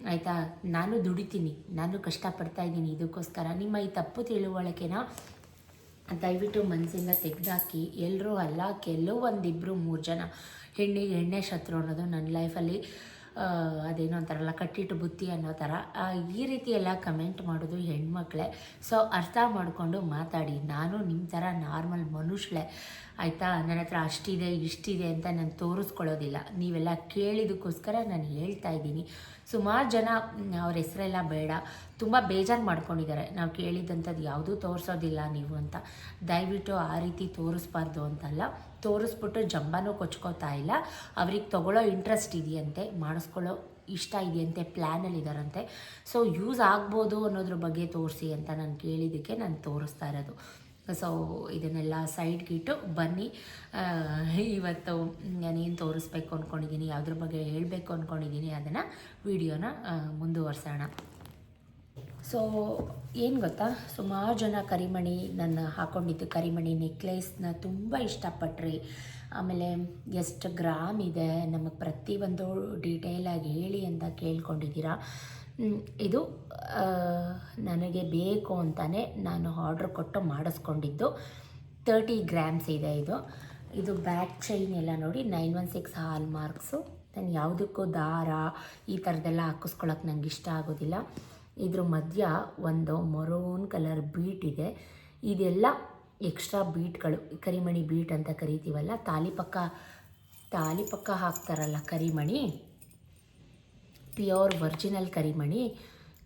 ಆಯಿತಾ? ನಾನು ದುಡಿತೀನಿ. ನಾನು ಕಷ್ಟಪಡ್ತಾ ಇದ್ದೀನಿ. ಇದಕ್ಕೋಸ್ಕರ ನಿಮ್ಮ ಈ ತಪ್ಪು ತಿಳುವಳಿಕೆನ ದಯವಿಟ್ಟು ಮನಸ್ಸಿಂದ ತೆಗೆದಾಕಿ. ಎಲ್ಲರೂ ಅಲ್ಲ ಕೆಲವೊಂದಿಬ್ಬರು ಮೂರು ಜನ ಹೆಣ್ಣಿಗೆ ಎಣ್ಣೆ ಶತ್ರು ಅನ್ನೋದು ನನ್ನ ಲೈಫಲ್ಲಿ ಅದೇನೋ ಅಂತಾರಲ್ಲ ಕಟ್ಟಿಟ್ಟು ಬುತ್ತಿ ಅನ್ನೋ ಥರ. ಈ ರೀತಿ ಎಲ್ಲ ಕಮೆಂಟ್ ಮಾಡೋದು ಹೆಣ್ಮಕ್ಳೇ. ಸೊ ಅರ್ಥ ಮಾಡಿಕೊಂಡು ಮಾತಾಡಿ. ನಾನು ನಿಮ್ಮ ಥರ ನಾರ್ಮಲ್ ಮನುಷ್ಯಳೆ ಆಯಿತಾ? ನನ್ನ ಹತ್ರ ಅಷ್ಟಿದೆ, ಇಷ್ಟಿದೆ ಅಂತ ನಾನು ತೋರಿಸ್ಕೊಳ್ಳೋದಿಲ್ಲ. ನೀವೆಲ್ಲ ಕೇಳಿದಕ್ಕೋಸ್ಕರ ನಾನು ಹೇಳ್ತಾ ಇದ್ದೀನಿ. ಸುಮಾರು ಜನ, ಅವ್ರ ಹೆಸರೆಲ್ಲ ಬೇಡ. ತುಂಬ ಬೇಜಾರು ಮಾಡ್ಕೊಂಡಿದ್ದಾರೆ. ನಾವು ಕೇಳಿದಂಥದ್ದು ಯಾವುದೂ ತೋರಿಸೋದಿಲ್ಲ ನೀವು ಅಂತ. ದಯವಿಟ್ಟು ಆ ರೀತಿ ತೋರಿಸ್ಬಾರ್ದು ಅಂತಲ್ಲ. ತೋರಿಸ್ಬಿಟ್ಟು ಜಂಬನೂ ಕೊಚ್ಕೋತಾ ಇಲ್ಲ. ಅವ್ರಿಗೆ ತೊಗೊಳ್ಳೋ ಇಂಟ್ರೆಸ್ಟ್ ಇದೆಯಂತೆ, ಮಾಡಿಸ್ಕೊಳ್ಳೋ ಇಷ್ಟ ಇದೆಯಂತೆ ಪ್ಲ್ಯಾನಲ್ಲಿ ಇದ್ದಾರಂತೆ ಸೊ ಯೂಸ್ ಆಗ್ಬೋದು ಅನ್ನೋದ್ರ ಬಗ್ಗೆ ತೋರಿಸಿ ಅಂತ ನಾನು ಕೇಳಿದ್ದಕ್ಕೆ ನಾನು ತೋರಿಸ್ತಾ ಇರೋದು. ಸೊ ಇದನ್ನೆಲ್ಲ ಸೈಡ್ಗಿಟ್ಟು ಬನ್ನಿ. ಇವತ್ತು ನಾನೇನು ತೋರಿಸ್ಬೇಕು ಅಂದ್ಕೊಂಡಿದ್ದೀನಿ ಯಾವುದ್ರ ಬಗ್ಗೆ ಹೇಳಬೇಕು ಅಂದ್ಕೊಂಡಿದ್ದೀನಿ ಅದನ್ನು ವಿಡಿಯೋನ ಮುಂದುವರ್ಸೋಣ. ಸೊ ಏನು ಗೊತ್ತಾ? ಸುಮಾರು ಜನ ಕರಿಮಣಿ, ನನ್ನ ಹಾಕ್ಕೊಂಡಿದ್ದು ಕರಿಮಣಿ ನೆಕ್ಲೆಸ್ನ ತುಂಬ ಇಷ್ಟಪಟ್ರಿ. ಆಮೇಲೆ ಎಷ್ಟು ಗ್ರಾಮ್ ಇದೆ? ನಮಗೆ ಪ್ರತಿಯೊಂದು ಡೀಟೇಲಾಗಿ ಹೇಳಿ ಅಂತ ಕೇಳ್ಕೊಂಡಿದ್ದೀರಾ. ಇದು ನನಗೆ ಬೇಕು ಅಂತಲೇ ನಾನು ಆರ್ಡ್ರ್ ಕೊಟ್ಟು ಮಾಡಿಸ್ಕೊಂಡಿದ್ದು. ತರ್ಟಿ ಗ್ರಾಮ್ಸ್ ಇದೆ ಇದು. ಇದು ಬ್ಯಾಕ್ ಚೈನ್ ಎಲ್ಲ ನೋಡಿ nine one six hallmarks ನಾನು ಯಾವುದಕ್ಕೂ ದಾರ, ಈ ಥರದ್ದೆಲ್ಲ ಹಾಕಿಸ್ಕೊಳಕ್ಕೆ ನನಗೆ ಇಷ್ಟ ಆಗೋದಿಲ್ಲ. ಇದ್ರ ಮಧ್ಯ ಒಂದು ಮರೂನ್ ಕಲರ್ ಬೀಟ್ ಇದೆ. ಇದೆಲ್ಲ ಎಕ್ಸ್ಟ್ರಾ ಬೀಟ್ಗಳು, ಕರಿಮಣಿ ಬೀಟ್ ಅಂತ ಕರಿತೀವಲ್ಲ, ತಾಲಿಪಕ್ಕ ತಾಲಿಪಕ್ಕ ಹಾಕ್ತಾರಲ್ಲ ಕರಿಮಣಿ, ಪ್ಯೂರ್ ಒರ್ಜಿನಲ್ ಕರಿಮಣಿ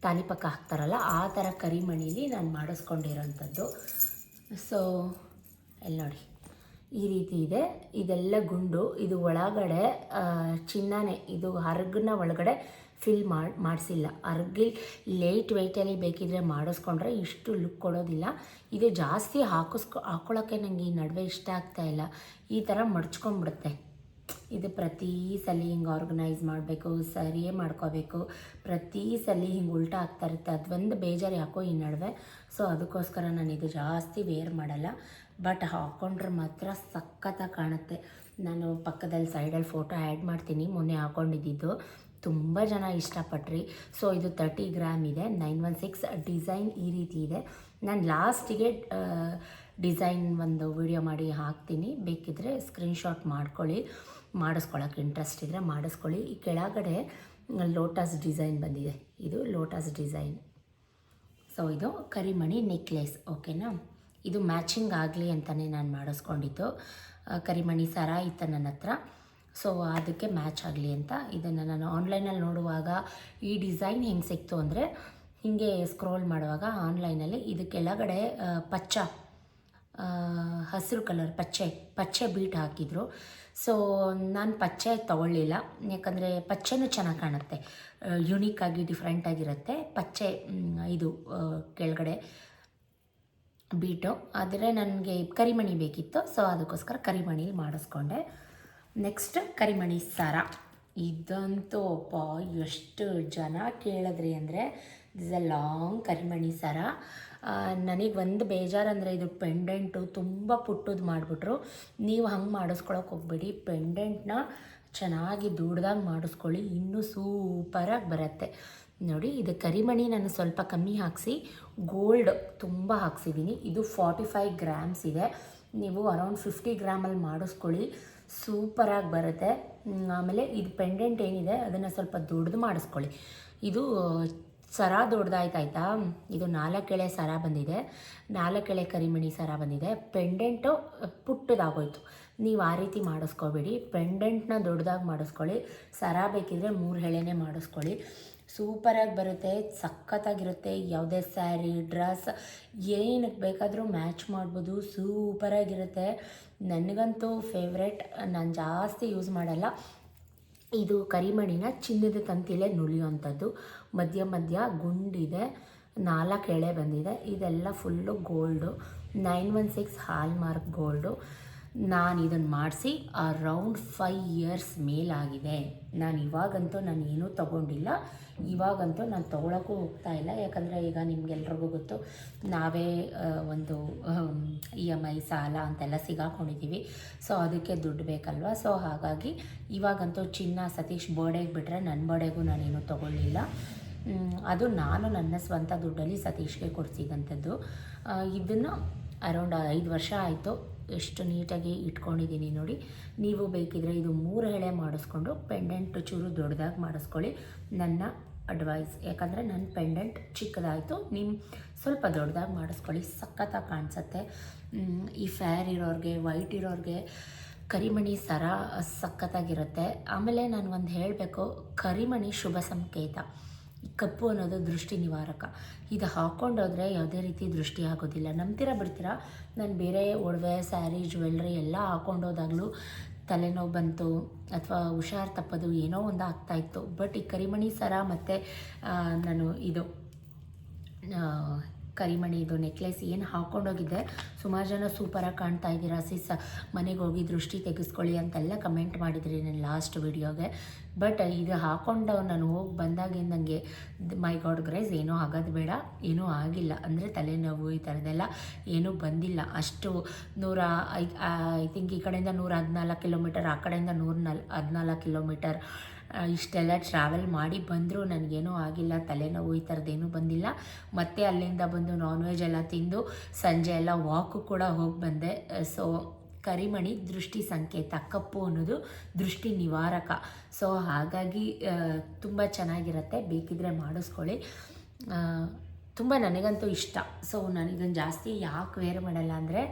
ತಾಲಿಪಕ್ಕ ಹಾಕ್ತಾರಲ್ಲ, ಆ ಥರ ಕರಿಮಣಿಲಿ ನಾನು ಮಾಡಿಸ್ಕೊಂಡಿರೋಂಥದ್ದು. ಸೊ ಇಲ್ಲಿ ನೋಡಿ, ಈ ರೀತಿ ಇದೆ. ಇದೆಲ್ಲ ಗುಂಡು, ಇದು ಒಳಗಡೆ ಚಿನ್ನನೇ, ಇದು ಹರಗನ್ನ ಒಳಗಡೆ ಫಿಲ್ ಮಾಡಿ, ಮಾಡಿಸಿಲ್ಲ. ಅರ್ಗಿ ಲೇಟ್ ವೆಯ್ಟಲ್ಲಿ ಬೇಕಿದ್ರೆ ಮಾಡಿಸ್ಕೊಂಡ್ರೆ ಇಷ್ಟು ಲುಕ್ ಕೊಡೋದಿಲ್ಲ. ಇದು ಜಾಸ್ತಿ ಹಾಕಿಸ್ಕೊ ಹಾಕೊಳ್ಳೋಕ್ಕೆ ನನಗೆ ಈ ನಡುವೆ ಇಷ್ಟ ಆಗ್ತಾ ಇಲ್ಲ. ಈ ಥರ ಮಡ್ಚ್ಕೊಂಡ್ಬಿಡುತ್ತೆ. ಇದು ಪ್ರತಿ ಸಲ ಹಿಂಗೆ ಆರ್ಗನೈಸ್ ಮಾಡಬೇಕು, ಸರಿಯೇ ಮಾಡ್ಕೋಬೇಕು. ಪ್ರತಿ ಸಲ ಹಿಂಗೆ ಉಲ್ಟಾ ಆಗ್ತಾ ಇರುತ್ತೆ. ಅದೊಂದು ಬೇಜಾರು ಯಾಕೋ ಈ ನಡುವೆ. ಸೊ ಅದಕ್ಕೋಸ್ಕರ ನಾನು ಇದು ಜಾಸ್ತಿ ವೇರ್ ಮಾಡಲ್ಲ. ಬಟ್ ಹಾಕ್ಕೊಂಡ್ರೆ ಮಾತ್ರ ಸಖತ್ತಾಗಿ ಕಾಣುತ್ತೆ. ನಾನು ಪಕ್ಕದಲ್ಲಿ ಸೈಡಲ್ಲಿ ಫೋಟೋ ಆ್ಯಡ್ ಮಾಡ್ತೀನಿ. ಮೊನ್ನೆ ಹಾಕ್ಕೊಂಡಿದ್ದು ತುಂಬ ಜನ ಇಷ್ಟಪಟ್ರಿ. ಸೊ ಇದು ತರ್ಟಿ ಗ್ರಾಮ್ ಇದೆ. ನೈನ್ ಒನ್ ಸಿಕ್ಸ್ ಡಿಸೈನ್ ಈ ರೀತಿ ಇದೆ. ನಾನು ಲಾಸ್ಟಿಗೆ ಡಿಸೈನ್ ಒಂದು ವಿಡಿಯೋ ಮಾಡಿ ಹಾಕ್ತೀನಿ. ಬೇಕಿದ್ದರೆ ಸ್ಕ್ರೀನ್ಶಾಟ್ ಮಾಡ್ಕೊಳ್ಳಿ. ಮಾಡಿಸ್ಕೊಳ್ಳೋಕೆ ಇಂಟ್ರೆಸ್ಟ್ ಇದ್ದರೆ ಮಾಡಿಸ್ಕೊಳ್ಳಿ. ಈ ಕೆಳಗಡೆ ಲೋಟಸ್ ಡಿಸೈನ್ ಬಂದಿದೆ. ಇದು ಲೋಟಸ್ ಡಿಸೈನ್ ಸೊ ಇದು ಕರಿಮಣಿ ನೆಕ್ಲೆಸ್ ಓಕೆನಾ ಇದು ಮ್ಯಾಚಿಂಗ್ ಆಗಲಿ ಅಂತಲೇ ನಾನು ಮಾಡಿಸ್ಕೊಂಡಿದ್ದು. ಕರಿಮಣಿ ಸರ ಇತ್ತು ನನ್ನ ಹತ್ರ. ಸೊ ಅದಕ್ಕೆ ಮ್ಯಾಚ್ ಆಗಲಿ ಅಂತ ಇದನ್ನು ನಾನು ಆನ್ಲೈನಲ್ಲಿ ನೋಡುವಾಗ ಈ ಡಿಸೈನ್ ಹೆಂಗೆ ಸಿಕ್ತು ಅಂದರೆ ಹೀಗೆ ಸ್ಕ್ರೋಲ್ ಮಾಡುವಾಗ ಆನ್ಲೈನಲ್ಲಿ ಇದು ಕೆಳಗಡೆ ಪಚ್ಚ ಹಸಿರು ಕಲರ್ ಪಚ್ಚೆ ಪಚ್ಚೆ ಬೀಟ್ ಹಾಕಿದ್ರು. ಸೊ ನಾನು ಪಚ್ಚೆ ತೊಗೊಳ್ಳಿಲ್ಲ, ಯಾಕಂದರೆ ಪಚ್ಚೆನೂ ಚೆನ್ನಾಗಿ ಕಾಣುತ್ತೆ. ಯುನೀಕಾಗಿ ಡಿಫ್ರೆಂಟಾಗಿರುತ್ತೆ ಪಚ್ಚೆ ಇದು ಕೆಳಗಡೆ ಬೀಟು. ಆದರೆ ನನಗೆ ಕರಿಮಣಿ ಬೇಕಿತ್ತು, ಸೊ ಅದಕ್ಕೋಸ್ಕರ ಕರಿಮಣಿಲಿ ಮಾಡಿಸ್ಕೊಂಡೆ. ನೆಕ್ಸ್ಟ್ ಕರಿಮಣಿ ಸಾರ. ಇದಂತೂ ಅಪ್ಪ, ಎಷ್ಟು ಜನ ಕೇಳಿದ್ರಿ ಅಂದರೆ ದಿಸ್ ಅ ಲಾಂಗ್ ಕರಿಮಣಿ ಸಾರ. ನನಗೆ ಒಂದು ಬೇಜಾರಂದರೆ ಇದು ಪೆಂಡೆಂಟು ತುಂಬ ಪುಟ್ಟದ್ದು ಮಾಡಿಬಿಟ್ರು. ನೀವು ಹಂಗೆ ಮಾಡಿಸ್ಕೊಳಕ್ಕೆ ಹೋಗ್ಬೇಡಿ. ಪೆಂಡೆಂಟ್ನ ಚೆನ್ನಾಗಿ ದುಡ್ದಾಗ ಮಾಡಿಸ್ಕೊಳ್ಳಿ. ಇನ್ನೂ ಸೂಪರಾಗಿ ಬರುತ್ತೆ. ನೋಡಿ, ಇದು ಕರಿಮಣಿ ನಾನು ಸ್ವಲ್ಪ ಕಮ್ಮಿ ಹಾಕಿಸಿ ಗೋಲ್ಡ್ ತುಂಬ ಹಾಕ್ಸಿದ್ದೀನಿ ಇದು ಫಾರ್ಟಿ ಫೈವ್ ಗ್ರಾಮ್ಸ್ ಇದೆ. ನೀವು ಅರೌಂಡ್ ಫಿಫ್ಟಿ ಗ್ರಾಮಲ್ಲಿ ಮಾಡಿಸ್ಕೊಳ್ಳಿ. ಸೂಪರಾಗಿ ಬರುತ್ತೆ. ಆಮೇಲೆ ಇದು ಪೆಂಡೆಂಟ್ ಏನಿದೆ, ಅದನ್ನು ಸ್ವಲ್ಪ ದೊಡ್ಡದು ಮಾಡಿಸ್ಕೊಳ್ಳಿ. ಇದು, ಸರ ದೊಡ್ಡದಾಯ್ತಾಯ್ತಾ? ಇದು ನಾಲ್ಕೆಳೆ ಸರ ಬಂದಿದೆ. ನಾಲ್ಕೆಳೆ ಕರಿಮಣಿ ಸರ ಬಂದಿದೆ. ಪೆಂಡೆಂಟು ಪುಟ್ಟದಾಗೋಯ್ತು. ನೀವು ಆ ರೀತಿ ಮಾಡಿಸ್ಕೋಬೇಡಿ. ಪೆಂಡೆಂಟ್ನ ದೊಡ್ಡದಾಗಿ ಮಾಡಿಸ್ಕೊಳ್ಳಿ. ಸರ ಬೇಕಿದ್ರೆ ಮೂರು ಎಳೆನೇ ಮಾಡಿಸ್ಕೊಳ್ಳಿ. ಸೂಪರಾಗಿ ಬರುತ್ತೆ, ಸಖತ್ತಾಗಿರುತ್ತೆ. ಯಾವುದೇ ಸ್ಯಾರಿ, ಡ್ರೆಸ್ ಏನಕ್ಕೆ ಬೇಕಾದರೂ ಮ್ಯಾಚ್ ಮಾಡ್ಬೋದು, ಸೂಪರಾಗಿರುತ್ತೆ. ನನಗಂತೂ ಫೇವ್ರೆಟ್, ನಾನು ಜಾಸ್ತಿ ಯೂಸ್ ಮಾಡಲ್ಲ. ಇದು ಕರಿಮಣಿನ ಚಿನ್ನದ ತಂತಿಲೇ ನುಲಿಯುವಂಥದ್ದು ಮಧ್ಯ ಮಧ್ಯ ಗುಂಡಿದೆ, ನಾಲ್ಕು ಎಳೆ ಬಂದಿದೆ. ಇದೆಲ್ಲ full gold nine one six hallmark gold ನಾನು ಇದನ್ನು ಮಾಡಿಸಿ ಅರೌಂಡ್ ಫೈವ್ ಇಯರ್ಸ್ ಮೇಲಾಗಿದೆ. ನಾನು ಇವಾಗಂತೂ ನಾನು ಏನೂ ತೊಗೊಂಡಿಲ್ಲ. ಇವಾಗಂತೂ ನಾನು ತೊಗೊಳಕ್ಕೂ ಹೋಗ್ತಾ ಇಲ್ಲ. ಯಾಕಂದರೆ ಈಗ ನಿಮಗೆಲ್ರಿಗೂ ಗೊತ್ತು, ನಾವೇ ಒಂದು ಇ ಎಂ ಐ ಸಾಲ ಅಂತೆಲ್ಲ ಸಿಗಾಕೊಂಡಿದ್ದೀವಿ ಸೊ ಅದಕ್ಕೆ ದುಡ್ಡು ಬೇಕಲ್ವ? ಸೊ ಹಾಗಾಗಿ ಇವಾಗಂತೂ ಚಿನ್ನ ಸತೀಶ್ ಬರ್ಡೇಗೆ ಬಿಟ್ಟರೆ ನನ್ನ ಬರ್ಡೇಗೂ ನಾನೇನು ತೊಗೊಳ್ಳಿಲ್ಲ. ಅದು ನಾನು ನನ್ನ ಸ್ವಂತ ದುಡ್ಡಲ್ಲಿ ಸತೀಶ್ಗೆ ಕೊಡಿಸಿದಂಥದ್ದು. ಇದನ್ನು ಅರೌಂಡ್ ಐದು ವರ್ಷ ಆಯಿತು. ಎಷ್ಟು ನೀಟಾಗಿ ಇಟ್ಕೊಂಡಿದ್ದೀನಿ ನೋಡಿ. ನೀವು ಬೇಕಿದ್ರೆ ಇದು ಮೂರು ಹೆಳೆ ಮಾಡಿಸ್ಕೊಂಡು ಪೆಂಡೆಂಟ್ ಚೂರು ದೊಡ್ಡದಾಗಿ ಮಾಡಿಸ್ಕೊಳ್ಳಿ. ನನ್ನ ಅಡ್ವೈಸ್ ಯಾಕಂದರೆ ನನ್ನ ಪೆಂಡೆಂಟ್ ಚಿಕ್ಕದಾಯಿತು ನಿಮ್ಮ ಸ್ವಲ್ಪ ದೊಡ್ಡದಾಗಿ ಮಾಡಿಸ್ಕೊಳ್ಳಿ. ಸಖತ್ತಾಗಿ ಕಾಣಿಸುತ್ತೆ. ಈ ಫ್ಯಾರ್ ಇರೋರಿಗೆ ವೈಟ್ ಇರೋರಿಗೆ ಕರಿಮಣಿ ಸರ ಸಖತ್ತಾಗಿರುತ್ತೆ. ಆಮೇಲೆ ನಾನು ಒಂದು ಹೇಳಬೇಕು, ಕರಿಮಣಿ ಶುಭ ಸಂಕೇತ. ಕಪ್ಪು ಅನ್ನೋದು ದೃಷ್ಟಿ ನಿವಾರಕ. ಇದು ಹಾಕ್ಕೊಂಡೋದ್ರೆ ಯಾವುದೇ ರೀತಿ ದೃಷ್ಟಿ ಆಗೋದಿಲ್ಲ. ನಂಬ್ತೀರಾ ಬಿಡ್ತೀರಾ? ನಾನು ಬೇರೆ ಒಡವೆ, ಸ್ಯಾರಿ, ಜ್ಯುವೆಲ್ರಿ ಎಲ್ಲ ಹಾಕ್ಕೊಂಡೋದಾಗಲೂ ತಲೆನೋವು ಬಂತು, ಅಥವಾ ಹುಷಾರು ತಪ್ಪದು ಏನೋ ಒಂದು ಆಗ್ತಾಯಿತ್ತು ಬಟ್ ಈ ಕರಿಮಣಿ ಸರ ಮತ್ತು ನಾನು ಇದು ಕರಿಮಣಿ ಇದು ನೆಕ್ಲೆಸ್ ಏನು ಹಾಕ್ಕೊಂಡೋಗಿದ್ದೆ ಸುಮಾರು ಜನ ಸೂಪರಾಗಿ ಕಾಣ್ತಾ ಇದ್ದೀರಾ? ಸಿಸ್ ಮನೆಗೆ ಹೋಗಿ ದೃಷ್ಟಿ ತೆಗೆಸ್ಕೊಳ್ಳಿ ಅಂತೆಲ್ಲ ಕಮೆಂಟ್ ಮಾಡಿದ್ರಿ ನನ್ನ ಲಾಸ್ಟ್ ವಿಡಿಯೋಗೆ ಬಟ್ ಇದು ಹಾಕ್ಕೊಂಡು ನಾನು ಹೋಗಿ ಬಂದಾಗಿಂದ ನನಗೆ ಮೈ ಗಾಡ್ ಗ್ರೇಸ್ ಏನೂ ಆಗೋದು ಬೇಡ, ಏನೂ ಆಗಿಲ್ಲ. ಅಂದರೆ ತಲೆನೋವು ಈ ಥರದ್ದೆಲ್ಲ ಏನೂ ಬಂದಿಲ್ಲ. ಅಷ್ಟು ನೂರ ಐ ಐ ಥಿಂಕ್ ಈ ಕಡೆಯಿಂದ ನೂರ ಹದಿನಾಲ್ಕು ಕಿಲೋಮೀಟರ್ ಆ ಕಡೆಯಿಂದ ನೂರ ನಲ್, ಹದಿನಾಲ್ಕು ಕಿಲೋಮೀಟರ್ ಇಷ್ಟೆಲ್ಲ ಟ್ರಾವೆಲ್ ಮಾಡಿ ಬಂದರೂ ನನಗೇನೂ ಆಗಿಲ್ಲ, ತಲೆನೋವು ಈ ಥರದ್ದೇನೂ ಬಂದಿಲ್ಲ. ಮತ್ತೆ ಅಲ್ಲಿಂದ ಬಂದು ನಾನ್ ವೆಜ್ ಎಲ್ಲ ತಿಂದು ಸಂಜೆ ಎಲ್ಲ ವಾಕು ಕೂಡ ಹೋಗಿ ಬಂದೆ. ಸೊ ಕರಿಮಣಿ ದೃಷ್ಟಿ ಸಂಕೇತ, ಕಪ್ಪು ಅನ್ನೋದು ದೃಷ್ಟಿ ನಿವಾರಕ. ಸೊ ಹಾಗಾಗಿ ತುಂಬ ಚೆನ್ನಾಗಿರುತ್ತೆ. ಬೇಕಿದ್ರೆ ಮಾಡಿಸ್ಕೊಳ್ಳಿ. ತುಂಬ ನನಗಂತೂ ಇಷ್ಟ. ಸೊ ನಾನು ಇದನ್ನು ಜಾಸ್ತಿ ಯಾಕೆ ವೇರ್ ಮಾಡಲ್ಲ ಅಂದರೆ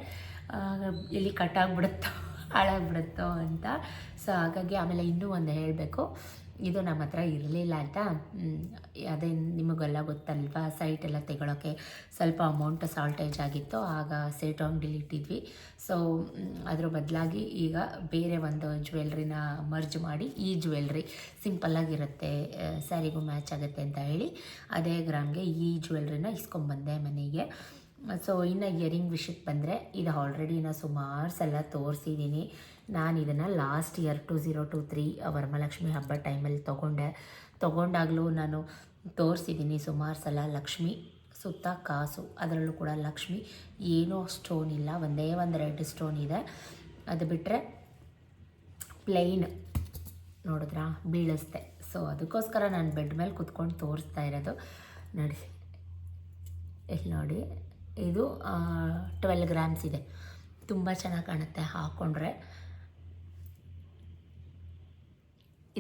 ಎಲ್ಲಿ ಕಟ್ಟಾಗ್ಬಿಡುತ್ತೋ ಹಾಳಾಗ್ಬಿಡುತ್ತೋ ಅಂತ. ಸೊ ಹಾಗಾಗಿ ಆಮೇಲೆ ಇನ್ನೂ ಒಂದು ಹೇಳಬೇಕು. ಇದು ನಮ್ಮ ಹತ್ರ ಇರಲಿಲ್ಲ ಆಯಿತಾ ಅದೇ ನಿಮಗೆಲ್ಲ ಗೊತ್ತಲ್ವಾ ಸೈಟ್ ಎಲ್ಲ ತೆಗೊಳ್ಳೋಕ್ಕೆ ಸ್ವಲ್ಪ ಅಮೌಂಟ್ ಸಾಲ್ಟೇಜ್ ಆಗಿತ್ತು. ಆಗ ಸೇಟ್ ಅಂಗಡಿಲಿ ಇಟ್ಟಿದ್ವಿ ಸೊ ಅದ್ರ ಬದಲಾಗಿ ಈಗ ಬೇರೆ ಒಂದು ಜ್ಯುವೆಲ್ರಿನ ಮರ್ಜ್ ಮಾಡಿ ಈ ಜ್ಯುವೆಲ್ರಿ ಸಿಂಪಲ್ಲಾಗಿರುತ್ತೆ ಸ್ಯಾರಿಗೂ ಮ್ಯಾಚ್ ಆಗುತ್ತೆ ಅಂತ ಹೇಳಿ, ಅದೇ ಗ್ರಾಮ್ಗೆ ಈ ಜ್ಯುವೆಲ್ರಿನ ಇಸ್ಕೊಂಬಂದೆ ಮನೆಗೆ. ಸೊ ಇನ್ನು ಇಯರಿಂಗ್ ವಿಷಯಕ್ಕೆ ಬಂದರೆ ಇದು ಆಲ್ರೆಡಿ ನಾನು ಸುಮಾರು ಸಲ ತೋರಿಸಿದ್ದೀನಿ ನಾನು ಇದನ್ನು last year two zero two three Varamahalakshmi ಹಬ್ಬ ಟೈಮಲ್ಲಿ ತೊಗೊಂಡೆ. ತೊಗೊಂಡಾಗಲೂ ನಾನು ತೋರಿಸಿದ್ದೀನಿ ಸುಮಾರು ಸಲ ಲಕ್ಷ್ಮಿ, ಸುತ್ತ ಕಾಸು, ಅದರಲ್ಲೂ ಕೂಡ ಲಕ್ಷ್ಮಿ. ಏನೂ ಸ್ಟೋನ್ ಇಲ್ಲ, ಒಂದೇ ಒಂದು ರೆಡ್ ಸ್ಟೋನ್ ಇದೆ. ಅದು ಬಿಟ್ಟರೆ ಪ್ಲೈನ್ ನೋಡಿದ್ರಾ? ಬೀಳಿಸ್ದೆ ಸೊ ಅದಕ್ಕೋಸ್ಕರ ನಾನು ಬೆಡ್ ಮೇಲೆ ಕುತ್ಕೊಂಡು ತೋರಿಸ್ತಾ ಇರೋದು. ನೋಡಿ ಇಲ್ಲಿ ನೋಡಿ. ಇದು ಟ್ವೆಲ್ ಗ್ರಾಮ್ಸ್ ಇದೆ. ತುಂಬ ಚೆನ್ನಾಗಿ ಕಾಣುತ್ತೆ ಹಾಕ್ಕೊಂಡ್ರೆ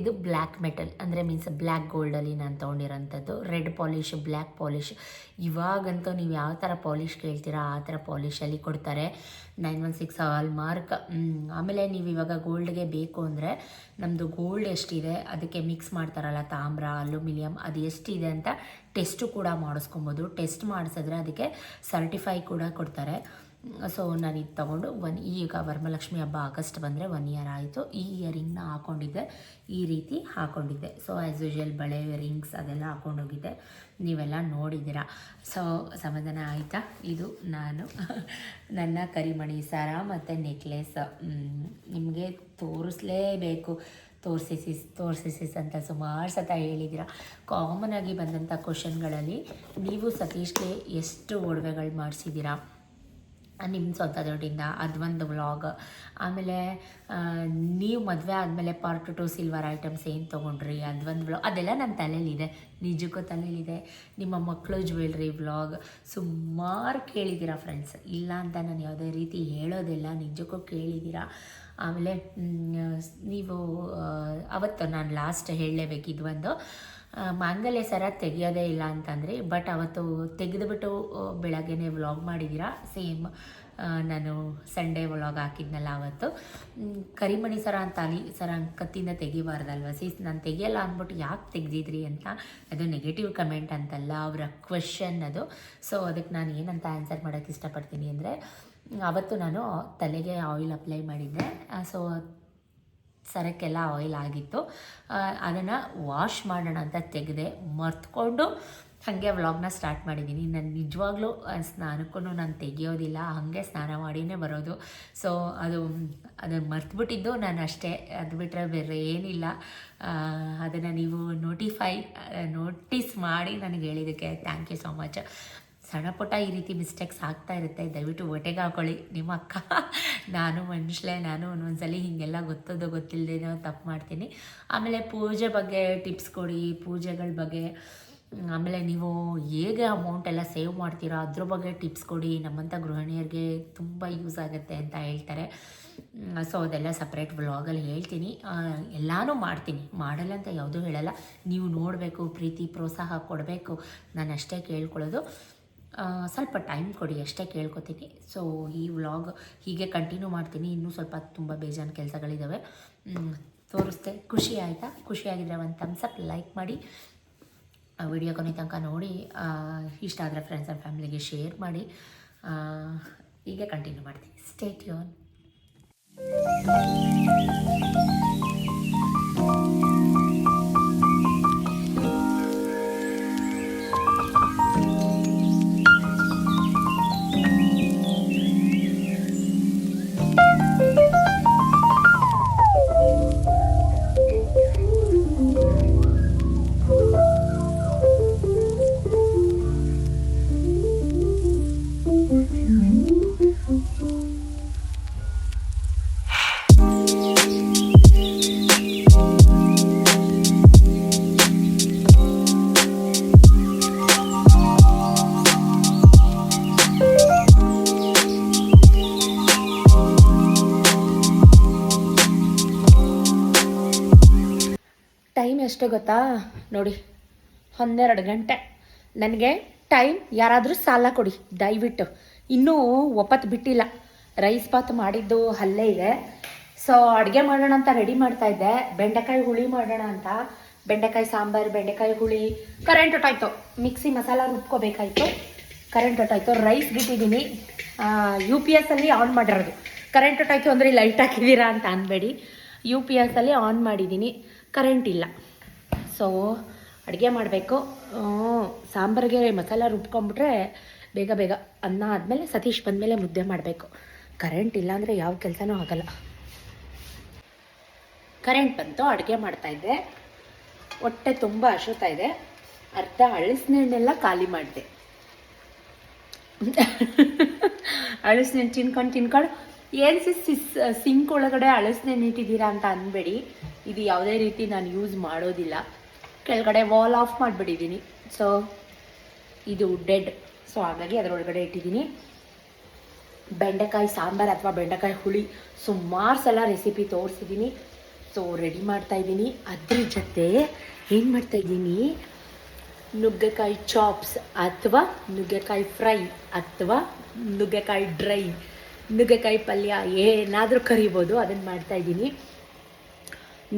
ಇದು ಬ್ಲ್ಯಾಕ್ ಮೆಟಲ್, ಅಂದರೆ ಮೀನ್ಸ್ ಬ್ಲ್ಯಾಕ್ ಗೋಲ್ಡಲ್ಲಿ ನಾನು ತೊಗೊಂಡಿರೋಂಥದ್ದು. Red polish, black polish. ಇವಾಗಂತೂ ನೀವು ಯಾವ ಥರ ಪಾಲಿಷ್ ಕೇಳ್ತೀರಾ, ಆ ಥರ ಪಾಲಿಶಲ್ಲಿ ಕೊಡ್ತಾರೆ. Nine one six hallmark. ಆಮೇಲೆ ನೀವು ಇವಾಗ ಗೋಲ್ಡ್ಗೆ ಬೇಕು ಅಂದರೆ ನಮ್ಮದು ಗೋಲ್ಡ್ ಎಷ್ಟಿದೆ, ಅದಕ್ಕೆ ಮಿಕ್ಸ್ ಮಾಡ್ತಾರಲ್ಲ ತಾಮ್ರ, ಅಲ್ಯೂಮಿನಿಯಂ, ಅದು ಎಷ್ಟಿದೆ ಅಂತ ಟೆಸ್ಟು ಕೂಡ ಮಾಡಿಸ್ಕೊಬೋದು. ಟೆಸ್ಟ್ ಮಾಡಿಸಿದ್ರೆ ಅದಕ್ಕೆ ಸರ್ಟಿಫೈ ಕೂಡ ಕೊಡ್ತಾರೆ. ಸೊ ನಾನು ಇದು ತೊಗೊಂಡು ಒನ್ ಈಗ ವರಮಲಕ್ಷ್ಮಿ ಹಬ್ಬ ಆಗಸ್ಟ್ ಬಂದರೆ ಒನ್ ಇಯರ್ ಆಯಿತು. ಈ ಇಯರಿಂಗ್ನ ಹಾಕ್ಕೊಂಡಿದ್ದೆ ಈ ರೀತಿ ಹಾಕ್ಕೊಂಡಿದ್ದೆ ಸೊ ಆ್ಯಸ್ ಯೂಶುವಲ್ ಬಳೆ ರಿಂಗ್ಸ್ ಅದೆಲ್ಲ ಹಾಕ್ಕೊಂಡೋಗಿದ್ದೆ ನೀವೆಲ್ಲ ನೋಡಿದ್ದೀರಾ. ಸೊ ಸಮಾಧಾನ ಆಯಿತಾ? ಇದು ನಾನು. ನನ್ನ ಕರಿಮಣಿ ಸರ ಮತ್ತು ನೆಕ್ಲೆಸ್ ನಿಮಗೆ ತೋರಿಸ್ಲೇಬೇಕು. ತೋರಿಸಿಸಿ ತೋರಿಸಿಸಿಸ್ ಅಂತ ಸುಮಾರು ಸತ ಹೇಳಿದಿರ ಕಾಮನ್ ಆಗಿ ಬಂದಂಥ ಕ್ವಶನ್ಗಳಲ್ಲಿ ನೀವು ಸತೀಶ್ಗೆ ಎಷ್ಟು ಒಡವೆಗಳು ಮಾಡಿಸಿದ್ದೀರಾ? ನಿಮ್ಮ ಸ್ವಂತ ದುಡ್ಡಿಂದ ಅದೊಂದು ವ್ಲಾಗ್ ಆಮೇಲೆ ನೀವು ಮದುವೆ ಆದಮೇಲೆ ಪಾರ್ಟ್ ಟು ಸಿಲ್ವರ್ ಐಟಮ್ಸ್ ಏನು ತೊಗೊಂಡ್ರಿ? ಅದೊಂದು ವ್ಲಾಗ್ ಅದೆಲ್ಲ ನನ್ನ ತಲೆಯಲ್ಲಿದೆ ನಿಜಕ್ಕೂ ತಲೆಯಲ್ಲಿದೆ ನಿಮ್ಮ ಮಕ್ಕಳು ಜ್ಯುವೆಲ್ರಿ ವ್ಲಾಗ್ ಸುಮಾರು ಕೇಳಿದ್ದೀರಾ ಫ್ರೆಂಡ್ಸ್ ಇಲ್ಲ ಅಂತ ನಾನು ಯಾವುದೇ ರೀತಿ ಹೇಳೋದಿಲ್ಲ. ನಿಜಕ್ಕೂ ಕೇಳಿದ್ದೀರಾ ಆಮೇಲೆ ನೀವು ಅವತ್ತು ನಾನು ಲಾಸ್ಟ್ ಹೇಳಲೇಬೇಕು ಇದೊಂದು ಆ, ಮಾಂಗಲ್ಯ ಸರ ತೆಗಿಯೋದೇ ಇಲ್ಲ ಅಂತಂದರೆ ಬಟ್ ಅವತ್ತು ತೆಗೆದುಬಿಟ್ಟು ಬೆಳಗ್ಗೆನೇ ವ್ಲಾಗ್ ಮಾಡಿದ್ದೀರಾ ಸೇಮ್ ನಾನು ಸಂಡೇ ವ್ಲಾಗ್ ಹಾಕಿದ್ನಲ್ಲ ಅವತ್ತು. ಕರಿಮಣಿ ಸರ ಅಂತ ಅಲ್ಲಿ, ಸರ ಕತ್ತಿಂದ ತೆಗಿಬಾರ್ದಲ್ವ? ಸೀಸ್ ನಾನು ತೆಗಿಯಲ್ಲ ಅಂದ್ಬಿಟ್ಟು ಯಾಕೆ ತೆಗೆದಿದ್ರಿ ಅಂತ? ಅದು ನೆಗೆಟಿವ್ ಕಮೆಂಟ್ ಅಂತಲ್ಲ, ಅವರ ಕ್ವೆಶನ್ ಅದು. ಸೊ ಅದಕ್ಕೆ ನಾನು ಏನಂತ ಆನ್ಸರ್ ಮಾಡೋಕ್ಕೆ ಇಷ್ಟಪಡ್ತೀನಿ ಅಂದರೆ ಅವತ್ತು ನಾನು ತಲೆಗೆ ಆಯಿಲ್ ಅಪ್ಲೈ ಮಾಡಿದ್ದೆ. ಸೊ ಸರಕ್ಕೆಲ್ಲ ಆಯಿಲ್ ಆಗಿತ್ತು. ಅದನ್ನು ವಾಶ್ ಮಾಡೋಣ ಅಂತ ತೆಗೆದೆ ಮರ್ತ್ಕೊಂಡು ಹಾಗೆ ವ್ಲಾಗ್ನ ಸ್ಟಾರ್ಟ್ ಮಾಡಿದ್ದೀನಿ ನಾನು ನಿಜವಾಗ್ಲೂ ಸ್ನಾನಕ್ಕೂ ನಾನು ತೆಗಿಯೋದಿಲ್ಲ. ಹಾಗೆ ಸ್ನಾನ ಮಾಡಿಯೇ ಬರೋದು. ಸೊ ಅದು ಅದನ್ನು ಮರ್ತುಬಿಟ್ಟಿದ್ದು ನಾನು ಅಷ್ಟೇ. ಅದು ಬಿಟ್ಟರೆ ಬೇರೆ ಏನಿಲ್ಲ. ಅದನ್ನು ನೀವು ನೋಟಿಫೈ ನೋಟಿಸ್ ಮಾಡಿ ನನಗೆ ಹೇಳಿದ್ದಕ್ಕೆ ಥ್ಯಾಂಕ್ ಯು ಸೊ ಮಚ್ ಸಣ್ಣ ಈ ರೀತಿ ಮಿಸ್ಟೇಕ್ಸ್ ಆಗ್ತಾ ಇರುತ್ತೆ, ದಯವಿಟ್ಟು ಒಟ್ಟೆಗೆ ಹಾಕೊಳ್ಳಿ. ನಿಮ್ಮ ಅಕ್ಕ, ನಾನು ಮನುಷ್ಯಲೇ ನಾನು ಒಂದೊಂದ್ಸಲಿ ಹೀಗೆಲ್ಲ ಗೊತ್ತೋದು ಗೊತ್ತಿಲ್ಲದೇನೋ ತಪ್ಪು ಮಾಡ್ತೀನಿ. ಆಮೇಲೆ ಪೂಜೆ ಬಗ್ಗೆ ಟಿಪ್ಸ್ ಕೊಡಿ, ಪೂಜೆಗಳ ಬಗ್ಗೆ. ಆಮೇಲೆ ನೀವು ಹೇಗೆ ಅಮೌಂಟ್ ಎಲ್ಲ ಸೇವ್ ಮಾಡ್ತೀರಾ ಅದ್ರ ಬಗ್ಗೆ ಟಿಪ್ಸ್ ಕೊಡಿ. ನಮ್ಮಂಥ ಗೃಹಿಣಿಯರಿಗೆ ತುಂಬ ಯೂಸ್ ಆಗುತ್ತೆ ಅಂತ ಹೇಳ್ತಾರೆ. ಸೊ ಅದೆಲ್ಲ ಸಪ್ರೇಟ್ ವ್ಲಾಗಲ್ಲಿ ಹೇಳ್ತೀನಿ. ಎಲ್ಲನೂ ಮಾಡ್ತೀನಿ. ಮಾಡಲ್ಲ ಅಂತ ಯಾವುದೂ ಹೇಳಲ್ಲ. ನೀವು ನೋಡಬೇಕು, ಪ್ರೀತಿ, ಪ್ರೋತ್ಸಾಹ ಕೊಡಬೇಕು. ನಾನು ಅಷ್ಟೇ ಕೇಳ್ಕೊಳ್ಳೋದು. ಸ್ವಲ್ಪ ಟೈಮ್ ಕೊಡಿ, ಅಷ್ಟೇ ಕೇಳ್ಕೊತೀನಿ. ಸೊ ಈ ವ್ಲಾಗ್ ಹೀಗೆ ಕಂಟಿನ್ಯೂ ಮಾಡ್ತೀನಿ. ಇನ್ನೂ ಸ್ವಲ್ಪ ತುಂಬ ಬೇಜಾನ್ ಕೆಲಸಗಳಿದ್ದಾವೆ ತೋರಿಸ್ದೆ ಖುಷಿ ಆಯಿತಾ? ಖುಷಿಯಾಗಿದ್ದರೆ ಒಂದು ಥಮ್ಸಪ್ ಲೈಕ್ ಮಾಡಿ. ವಿಡಿಯೋ ಕೊನೆ ತನಕ ನೋಡಿ ಇಷ್ಟ ಆದರೆ ಫ್ರೆಂಡ್ಸ್ ಆ್ಯಂಡ್ ಫ್ಯಾಮಿಲಿಗೆ ಶೇರ್ ಮಾಡಿ. ಹೀಗೆ ಕಂಟಿನ್ಯೂ ಮಾಡ್ತೀನಿ. ಸ್ಟೇಟ್ ಯೋನ್ ಗೊತ್ತಾ? ನೋಡಿ, ಹನ್ನೆರಡು ಗಂಟೆ. ನನಗೆ ಟೈಮ್ ಯಾರಾದರೂ ಸಾಲ ಕೊಡಿ, ದಯವಿಟ್ಟು. ಇನ್ನೂ ಒಪ್ಪತ್ತು ಬಿಟ್ಟಿಲ್ಲ. ರೈಸ್ ಬಾತ್ ಮಾಡಿದ್ದು ಅಲ್ಲೇ ಇದೆ. ಸೊ ಅಡುಗೆ ಮಾಡೋಣ ಅಂತ ರೆಡಿ ಮಾಡ್ತಾ ಇದ್ದೆ. ಬೆಂಡೆಕಾಯಿ ಹುಳಿ ಮಾಡೋಣ ಅಂತ. ಬೆಂಡೆಕಾಯಿ ಸಾಂಬಾರು, ಬೆಂಡೆಕಾಯಿ ಹುಳಿ. ಕರೆಂಟ್ ಹೊಟ್ಟಾಯ್ತು. ಮಿಕ್ಸಿ ಮಸಾಲ ರುಬ್ಕೋಬೇಕಾಯ್ತು. ಕರೆಂಟ್ ಹೊಟ್ಟಾಯ್ತು. ರೈಸ್ ಬಿಟ್ಟಿದ್ದೀನಿ. ಯು ಪಿ ಎಸ್ ಅಲ್ಲಿ ಆನ್ ಮಾಡಿರೋದು. ಕರೆಂಟ್ ಹೊಟ್ಟಾಯ್ತು ಅಂದರೆ ಲೈಟ್ ಹಾಕಿದ್ದೀರಾ ಅಂತ ಅನ್ಬೇಡಿ. ಯು ಪಿ ಎಸ್ ಅಲ್ಲಿ ಆನ್ ಮಾಡಿದ್ದೀನಿ. ಕರೆಂಟ್ ಇಲ್ಲ. ಸೊ, ಅಡುಗೆ ಮಾಡಬೇಕು. ಸಾಂಬಾರಿಗೆ ಮಸಾಲ ರುಬ್ಕೊಂಬಿಟ್ರೆ ಬೇಗ ಬೇಗ ಅನ್ನ ಆದಮೇಲೆ ಸತೀಶ್ ಬಂದಮೇಲೆ ಮುದ್ದೆ ಮಾಡಬೇಕು. ಕರೆಂಟ್ ಇಲ್ಲಾಂದರೆ ಯಾವ ಕೆಲಸನೂ ಆಗಲ್ಲ. ಕರೆಂಟ್ ಬಂತು, ಅಡುಗೆ ಮಾಡ್ತಾಯಿದ್ದೆ ಹೊಟ್ಟೆ ತುಂಬ ಹಸುತ್ತಾ ಇದೆ. ಅರ್ಧ ಹಣ್ಣೆಲ್ಲ ಖಾಲಿ ಮಾಡಿದೆ. ಅಳಸ್ನೆಣ್ಣು ತಿನ್ಕೊಂಡು ತಿನ್ಕೊಂಡು ಏನು ಸಿಸ್ ಸಿಂಕ್ ಒಳಗಡೆ ಅಳಸ್ನೆಣ್ಣು ಇಟ್ಟಿದ್ದೀರಾ ಅಂತ ಅನ್ಬೇಡಿ. ಇದು ಯಾವುದೇ ರೀತಿ ನಾನು ಯೂಸ್ ಮಾಡೋದಿಲ್ಲ. ಕೆಳಗಡೆ ವಾಲ್ ಆಫ್ ಮಾಡಿಬಿಟ್ಟಿದ್ದೀನಿ. ಸೊ ಇದು ಡೆಡ್ ಸೊ ಹಾಗಾಗಿ ಅದರೊಳಗಡೆ ಇಟ್ಟಿದ್ದೀನಿ. ಬೆಂಡೆಕಾಯಿ ಸಾಂಬಾರು ಅಥವಾ ಬೆಂಡೆಕಾಯಿ ಹುಳಿ ಸುಮಾರು ಸಲ ರೆಸಿಪಿ ತೋರಿಸಿದ್ದೀನಿ. ಸೊ ರೆಡಿ ಮಾಡ್ತಾ ಇದ್ದೀನಿ. ಅದ್ರ ಜೊತೆ ಏನು ಮಾಡ್ತಾ ಇದ್ದೀನಿ? ನುಗ್ಗೆಕಾಯಿ ಚಾಪ್ಸ್ ಅಥವಾ ನುಗ್ಗೆಕಾಯಿ ಫ್ರೈ ಅಥವಾ ನುಗ್ಗೆಕಾಯಿ ಡ್ರೈ ನುಗ್ಗೆಕಾಯಿ ಪಲ್ಯ ಏನಾದರೂ ಕರಿಬೋದು ಅದನ್ನು ಮಾಡ್ತಾ ಇದ್ದೀನಿ.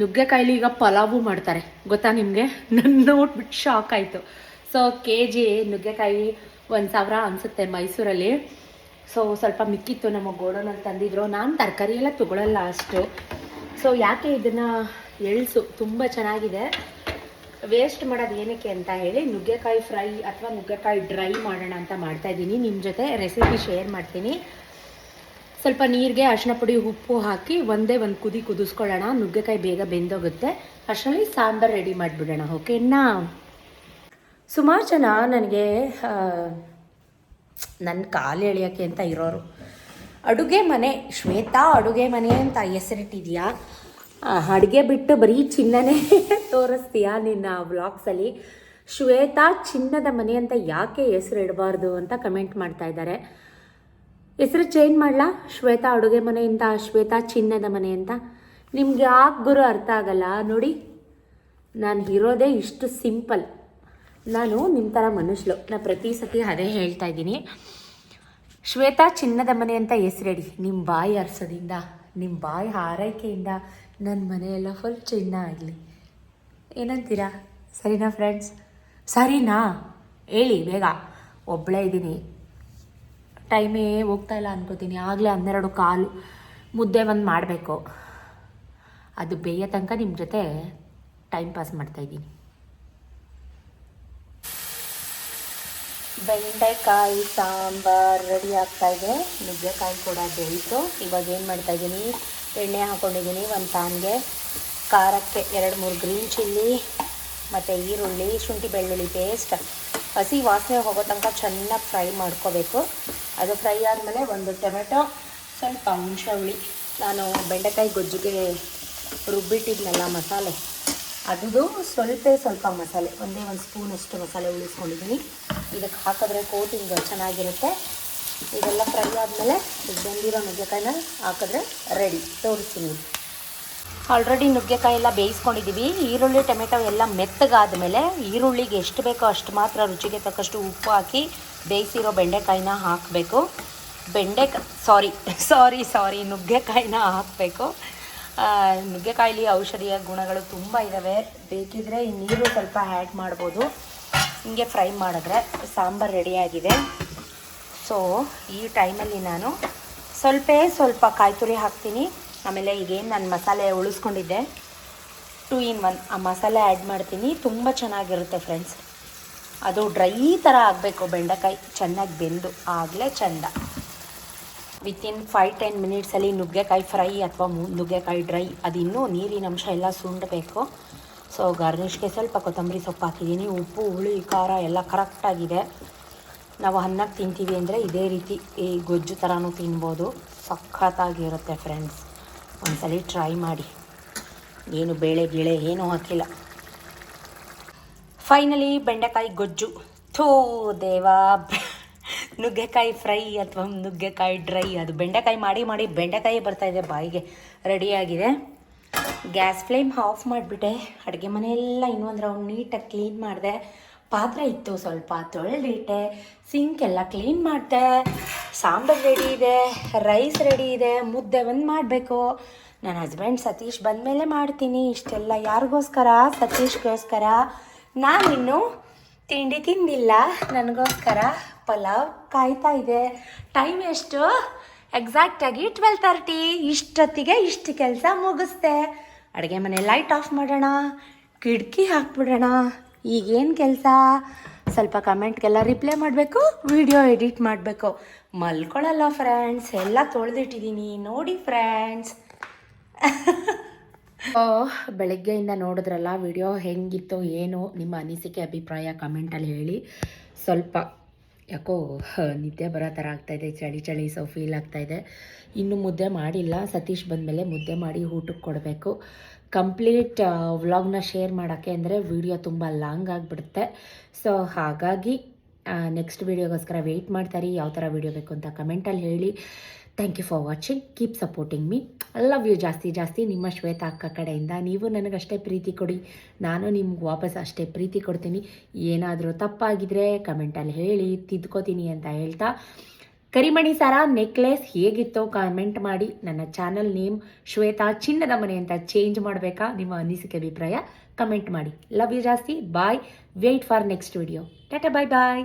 ನುಗ್ಗೆಕಾಯಿಲಿ ಈಗ ಪಲಾವು ಮಾಡ್ತಾರೆ. ಗೊತ್ತಾ ನಿಮಗೆ? ನನ್ನ ನೋಡ್ಬಿಟ್ಟು ಶಾಕ್ ಆಯಿತು. ಸೊ ಕೆ ಜಿ ನುಗ್ಗೆಕಾಯಿ ಒಂದು ಸಾವಿರ ಅನಿಸುತ್ತೆ ಮೈಸೂರಲ್ಲಿ. ಸೊ ಸ್ವಲ್ಪ ಮಿಕ್ಕಿತ್ತು ನಮ್ಮ ಗೋಡನಲ್ಲಿ ತಂದಿದ್ರು. ನಾನು ತರಕಾರಿ ಎಲ್ಲ ತೊಗೊಳಲ್ಲ ಅಷ್ಟು. ಸೊ ಯಾಕೆ ಇದನ್ನು ಎಳ್ಸು? ತುಂಬ ಚೆನ್ನಾಗಿದೆ. ವೇಸ್ಟ್ ಮಾಡೋದು ಏನಕ್ಕೆ ಅಂತ ಹೇಳಿ ನುಗ್ಗೆಕಾಯಿ ಫ್ರೈ ಅಥವಾ ನುಗ್ಗೆಕಾಯಿ ಡ್ರೈ ಮಾಡೋಣ ಅಂತ ಮಾಡ್ತಾ ಇದ್ದೀನಿ ನಿಮ್ಮ ಜೊತೆ ರೆಸಿಪಿ ಶೇರ್ ಮಾಡ್ತೀನಿ. ಸ್ವಲ್ಪ ನೀರಿಗೆ ಅರಿಶಿನ ಪುಡಿ, ಉಪ್ಪು ಹಾಕಿ ಒಂದೇ ಒಂದು ಕುದಿ ಕುದಿಸ್ಕೊಳ್ಳೋಣ. ನುಗ್ಗೆಕಾಯಿ ಬೇಗ ಬೆಂದೋಗುತ್ತೆ. ಅಷ್ಟರಲ್ಲಿ ಸಾಂಬಾರು ರೆಡಿ ಮಾಡಿಬಿಡೋಣ ಓಕೆನಾ ಸುಮಾರು ಜನ ನನಗೆ ನನ್ನ ಕಾಲು ಎಳೆಯೋಕ್ಕೆ ಅಂತ ಇರೋರು. ಅಡುಗೆ ಮನೆ, ಶ್ವೇತಾ ಅಡುಗೆ ಮನೆ ಅಂತ ಹೆಸರಿಟ್ಟಿದ್ಯಾ? ಅಡುಗೆ ಬಿಟ್ಟು ಬರೀ ಚಿನ್ನನೇ ತೋರಿಸ್ತೀಯಾ ನಿನ್ನ ವ್ಲಾಗ್ಸಲ್ಲಿ? ಶ್ವೇತಾ, ಚಿನ್ನದ ಮನೆ ಅಂತ ಯಾಕೆ ಹೆಸರು ಇಡಬಾರ್ದು? ಅಂತ ಕಮೆಂಟ್ ಮಾಡ್ತಾ ಇದ್ದಾರೆ. ಹೆಸರು ಚೇಂಜ್ ಮಾಡಲಾ? ಶ್ವೇತಾ ಅಡುಗೆ ಮನೆಯಿಂದ ಶ್ವೇತಾ ಚಿನ್ನದ ಮನೆ ಅಂತ. ನಿಮ್ಗೆ ಯಾಕೆ ಗುರು ಅರ್ಥ ಆಗಲ್ಲ, ನೋಡಿ. ನಾನು ಇರೋದೇ ಇಷ್ಟು ಸಿಂಪಲ್ ನಾನು ನಿಮ್ಮ ಥರ ಮನುಷ್ಯಳು ನಾನು ಪ್ರತಿ ಸತಿ ಅದೇ ಹೇಳ್ತಾ ಇದ್ದೀನಿ. ಶ್ವೇತಾ ಚಿನ್ನದ ಮನೆ ಅಂತ ಹೆಸರಿಡಿ. ನಿಮ್ಮ ಬಾಯಿ ಅರ್ಸೋದಿಂದ ನಿಮ್ಮ ಬಾಯಿ ಆರೈಕೆಯಿಂದ ನನ್ನ ಮನೆಯೆಲ್ಲ ಫುಲ್ ಚಿನ್ನ ಆಗಲಿ. ಏನಂತೀರಾ? ಸರಿನಾ ಫ್ರೆಂಡ್ಸ್ ಸರಿನಾ? ಹೇಳಿ, ಬೇಗ. ಒಬ್ಬಳೇ ಇದ್ದೀನಿ. ಟೈಮೇ ಹೋಗ್ತಾ ಇಲ್ಲ ಅನ್ಕೋತೀನಿ. ಆಗಲೇ ಹನ್ನೆರಡು ಕಾಲು ಮುದ್ದೆ ಒಂದು ಮಾಡಬೇಕು. ಅದು ಬೇಯೋ ತನಕ ನಿಮ್ಮ ಜೊತೆ ಟೈಮ್ ಪಾಸ್ ಮಾಡ್ತಾಯಿದ್ದೀನಿ ಬೆಂಡೆಕಾಯಿ ಸಾಂಬಾರ್ ರೆಡಿ ಆಗ್ತಾ ಇದೆ. ನುಗ್ಗೆಕಾಯಿ ಕೂಡ ಬೇಯಿತು. ಇವಾಗ ಏನು ಮಾಡ್ತಾ ಇದ್ದೀನಿ? ಎಣ್ಣೆ ಹಾಕ್ಕೊಂಡಿದ್ದೀನಿ ಒಂದು ಪ್ಯಾನ್ಗೆ ಖಾರಕ್ಕೆ ಎರಡು ಮೂರು ಗ್ರೀನ್ ಚಿಲ್ಲಿ ಮತ್ತು ಈರುಳ್ಳಿ, ಶುಂಠಿ ಬೆಳ್ಳುಳ್ಳಿ ಪೇಸ್ಟ್ ಹಸಿ ವಾಸನೆ ಹೋಗೋ ತನಕ ಚೆನ್ನಾಗಿ ಫ್ರೈ ಮಾಡ್ಕೋಬೇಕು. ಅದು ಫ್ರೈ ಆದಮೇಲೆ ಒಂದು ಟೊಮೆಟೊ, ಸ್ವಲ್ಪ ಹುಣಸೆ ಹುಳಿ ನಾನು ಬೆಂಡೆಕಾಯಿ ಗೊಜ್ಜಿಗೆ ರುಬ್ಬಿಟ್ಟಿದ್ನಲ್ಲ ಮಸಾಲೆ ಅದು ಸ್ವಲ್ಪ ಸ್ವಲ್ಪ ಮಸಾಲೆ, ಒಂದೇ ಒಂದು ಸ್ಪೂನ್ ಅಷ್ಟು ಮಸಾಲೆ ಉಳಿಸ್ಕೊಂಡಿದ್ದೀನಿ. ಇದಕ್ಕೆ ಹಾಕಿದ್ರೆ ಕೋಟಿಂಗ್ ಚೆನ್ನಾಗಿರುತ್ತೆ. ಇದೆಲ್ಲ ಫ್ರೈ ಆದಮೇಲೆ ಬೆಂದಿರೋ ನುಗ್ಗೆಕಾಯಿನ ಹಾಕಿದ್ರೆ ರೆಡಿ. ತೋರಿಸ್ತೀನಿ. ಆಲ್ರೆಡಿ ನುಗ್ಗೆಕಾಯಿ ಎಲ್ಲ ಬೇಯಿಸ್ಕೊಂಡಿದ್ದೀವಿ ಈರುಳ್ಳಿ, ಟೊಮೆಟೊ ಎಲ್ಲ ಮೆತ್ತಗಾದ ಮೇಲೆ ಈರುಳ್ಳಿಗೆ ಎಷ್ಟು ಬೇಕೋ ಅಷ್ಟು ಮಾತ್ರ ರುಚಿಗೆ ತಕ್ಕಷ್ಟು ಉಪ್ಪು ಹಾಕಿ ಬೇಯಿಸಿರೋ ಬೆಂಡೆಕಾಯಿನ ಹಾಕಬೇಕು. ಬೆಂಡೆಕಾಯಿ ಸಾರಿ ಸಾರಿ ಸಾರಿ ನುಗ್ಗೆಕಾಯಿನ ಹಾಕಬೇಕು. ನುಗ್ಗೆಕಾಯಿಲಿ ಔಷಧೀಯ ಗುಣಗಳು ತುಂಬ ಇದ್ದಾವೆ ಬೇಕಿದ್ರೆ ಈ ನೀರು ಸ್ವಲ್ಪ ಆ್ಯಡ್ ಮಾಡ್ಬೋದು. ಹಿಂಗೆ ಫ್ರೈ ಮಾಡಿದ್ರೆ ಸಾಂಬಾರು ರೆಡಿಯಾಗಿದೆ ಸೊ ಈ ಟೈಮಲ್ಲಿ ನಾನು ಸ್ವಲ್ಪ ಸ್ವಲ್ಪ ಕಾಯಿ ತುರಿ ಹಾಕ್ತೀನಿ. ಆಮೇಲೆ ಈಗೇನು ನಾನು ಮಸಾಲೆ ಉಳಿಸ್ಕೊಂಡಿದ್ದೆ. ಟೂ ಇನ್ ಒನ್ ಆ ಮಸಾಲೆ ಆ್ಯಡ್ ಮಾಡ್ತೀನಿ. ತುಂಬ ಚೆನ್ನಾಗಿರುತ್ತೆ ಫ್ರೆಂಡ್ಸ್ ಅದು ಡ್ರೈ ಥರ ಆಗಬೇಕು ಬೆಂಡೆಕಾಯಿ. ಚೆನ್ನಾಗಿ ಬೆಂದು ಆಗಲೇ ಚೆಂದ. ವಿತಿನ್ ಫೈವ್ ಟೆನ್ ಮಿನಿಟ್ಸಲ್ಲಿ ನುಗ್ಗೆಕಾಯಿ ಫ್ರೈ ಅಥವಾ ನುಗ್ಗೆಕಾಯಿ ಡ್ರೈ ಅದು ಇನ್ನೂ ನೀರಿನ ಅಂಶ ಎಲ್ಲ ಸುಂಡಬೇಕು. ಸೊ ಗಾರ್ನಿಷ್ಗೆ ಸ್ವಲ್ಪ ಕೊತ್ತಂಬರಿ ಸೊಪ್ಪು ಹಾಕಿದ್ದೀನಿ. ಉಪ್ಪು, ಹುಳಿ, ಖಾರ ಎಲ್ಲ ಕರೆಕ್ಟಾಗಿದೆ ನಾವು ಅನ್ನಕ್ಕೆ ತಿಂತೀವಿ ಅಂದರೆ ಇದೇ ರೀತಿ ಈ ಗೊಜ್ಜು ಥರನೂ ತಿನ್ಬೋದು. ಸಖತ್ತಾಗಿರುತ್ತೆ ಫ್ರೆಂಡ್ಸ್ ಒಂದ್ಸಲಿ ಟ್ರೈ ಮಾಡಿ. ಏನು ಬೇಳೆ ಬೇಳೆ ಏನೂ ಹಾಕಿಲ್ಲ. ಫೈನಲಿ ಬೆಂಡೆಕಾಯಿ ಗೊಜ್ಜು. ಥೂ ದೇವಾ, ನುಗ್ಗೆಕಾಯಿ ಫ್ರೈ ಅಥವಾ ನುಗ್ಗೆಕಾಯಿ ಡ್ರೈ. ಅದು ಬೆಂಡೆಕಾಯಿ ಮಾಡಿ ಮಾಡಿ ಬೆಂಡೆಕಾಯಿ ಬರ್ತಾ ಇದೆ ಬಾಯಿಗೆ. ರೆಡಿಯಾಗಿದೆ ಗ್ಯಾಸ್ ಫ್ಲೇಮ್ ಆಫ್ ಮಾಡಿಬಿಟ್ಟೆ. ಅಡುಗೆ ಮನೆಯೆಲ್ಲ ಇನ್ನೊಂದು ರೌಂಡ್ ನೀಟಾಗಿ ಕ್ಲೀನ್ ಮಾಡಿದೆ. ಪಾತ್ರೆ ಇತ್ತು ಸ್ವಲ್ಪ ತೊಳೆದಿಟ್ಟೆ ಸಿಂಕ್ ಎಲ್ಲ ಕ್ಲೀನ್ ಮಾಡಿದೆ, ಸಾಂಬಾರು ರೆಡಿ ಇದೆ ರೈಸ್ ರೆಡಿ ಇದೆ, ಮುದ್ದೆ ಒಂದು ಮಾಡಬೇಕು. ನನ್ನ ಹಸ್ಬೆಂಡ್ ಸತೀಶ್ ಬಂದಮೇಲೆ ಮಾಡ್ತೀನಿ, ಇಷ್ಟೆಲ್ಲ ಯಾರಿಗೋಸ್ಕರ? ಸತೀಶ್ಗೋಸ್ಕರ? ನಾನಿನ್ನು ತಿಂಡಿ ತಿಂದಿಲ್ಲ, ನನಗೋಸ್ಕರ ಪಲಾವ್ ಕಾಯ್ತಾ ಇದೆ. ಟೈಮ್ ಎಷ್ಟು? ಎಕ್ಸಾಕ್ಟಾಗಿ ಟ್ವೆಲ್ ತರ್ಟಿ ಇಷ್ಟೊತ್ತಿಗೆ ಇಷ್ಟು ಕೆಲಸ ಮುಗಿಸ್ದೆ. ಅಡುಗೆ ಮನೆ ಲೈಟ್ ಆಫ್ ಮಾಡೋಣ, ಕಿಟಕಿ ಹಾಕ್ಬಿಡೋಣ. ಈಗೇನು ಕೆಲಸ? ಸ್ವಲ್ಪ ಕಮೆಂಟ್ಗೆಲ್ಲ ರಿಪ್ಲೈ ಮಾಡಬೇಕು ವಿಡಿಯೋ ಎಡಿಟ್ ಮಾಡಬೇಕು. ಮಲ್ಕೊಳ್ಳಲ್ಲ ಫ್ರೆಂಡ್ಸ್ ಎಲ್ಲ ತೊಳೆದಿಟ್ಟಿದ್ದೀನಿ ನೋಡಿ ಫ್ರೆಂಡ್ಸ್ ಬೆಳಗ್ಗೆಯಿಂದ ನೋಡಿದ್ರಲ್ಲ ವಿಡಿಯೋ ಹೆಂಗಿತ್ತು, ಏನು? ನಿಮ್ಮ ಅನಿಸಿಕೆ, ಅಭಿಪ್ರಾಯ ಕಮೆಂಟಲ್ಲಿ ಹೇಳಿ. ಸ್ವಲ್ಪ, ಯಾಕೋ, ನಿದ್ದೆ ಬರೋ ಥರ ಆಗ್ತಾಯಿದೆ ಚಳಿ ಚಳಿ ಸೊ ಫೀಲ್ ಆಗ್ತಾಯಿದೆ ಇನ್ನು ಮುದ್ದೆ ಮಾಡಿಲ್ಲ. ಸತೀಶ್ ಬಂದಮೇಲೆ ಮುದ್ದೆ ಮಾಡಿ ಊಟಕ್ಕೆ ಕೊಡಬೇಕು. ಕಂಪ್ಲೀಟ್ ವ್ಲಾಗ್ನ ಶೇರ್ ಮಾಡೋಕ್ಕೆ ಅಂದರೆ ವಿಡಿಯೋ ತುಂಬ ಲಾಂಗ್ ಆಗಿಬಿಡುತ್ತೆ. ಸೊ ಹಾಗಾಗಿ ನೆಕ್ಸ್ಟ್ ವೀಡಿಯೋಗೋಸ್ಕರ ವೆಯ್ಟ್ ಮಾಡ್ತಾರೆ. ಯಾವ ಥರ ವೀಡಿಯೋ ಬೇಕು ಅಂತ ಕಮೆಂಟಲ್ಲಿ ಹೇಳಿ. Thank you for watching keep supporting me love you ಜಾಸ್ತಿ ಜಾಸ್ತಿ. ನಿಮ್ಮ ಶ್ವೇತಾ ಅಕ್ಕ ಕಡೆಯಿಂದ ನೀವು ನನಗಷ್ಟೇ ಪ್ರೀತಿ ಕೊಡಿ. ನಾನು ನಿಮ್ಗೆ ವಾಪಸ್ ಅಷ್ಟೇ ಪ್ರೀತಿ ಕೊಡ್ತೀನಿ. ಏನಾದರೂ ತಪ್ಪಾಗಿದ್ರೆ ಕಮೆಂಟಲ್ಲಿ ಹೇಳಿ, ತಿದ್ಕೋತೀನಿ ಅಂತ ಹೇಳ್ತಾ. ಕರಿಮಣಿ ಸರ ನೆಕ್ಲೆಸ್ ಹೇಗಿತ್ತೋ ಕಾಮೆಂಟ್ ಮಾಡಿ. ನನ್ನ ಚಾನಲ್ ನೇಮ್ ಶ್ವೇತಾ. ಚಿನ್ನದ ಮನೆ ಅಂತ ಚೇಂಜ್ ಮಾಡಬೇಕಾ? ನಿಮ್ಮ ಅನಿಸಿಕೆ ಅಭಿಪ್ರಾಯ ಕಮೆಂಟ್ ಮಾಡಿ. ಲವ್ ಯು ಜಾಸ್ತಿ. Bye wait for next video tata bye bye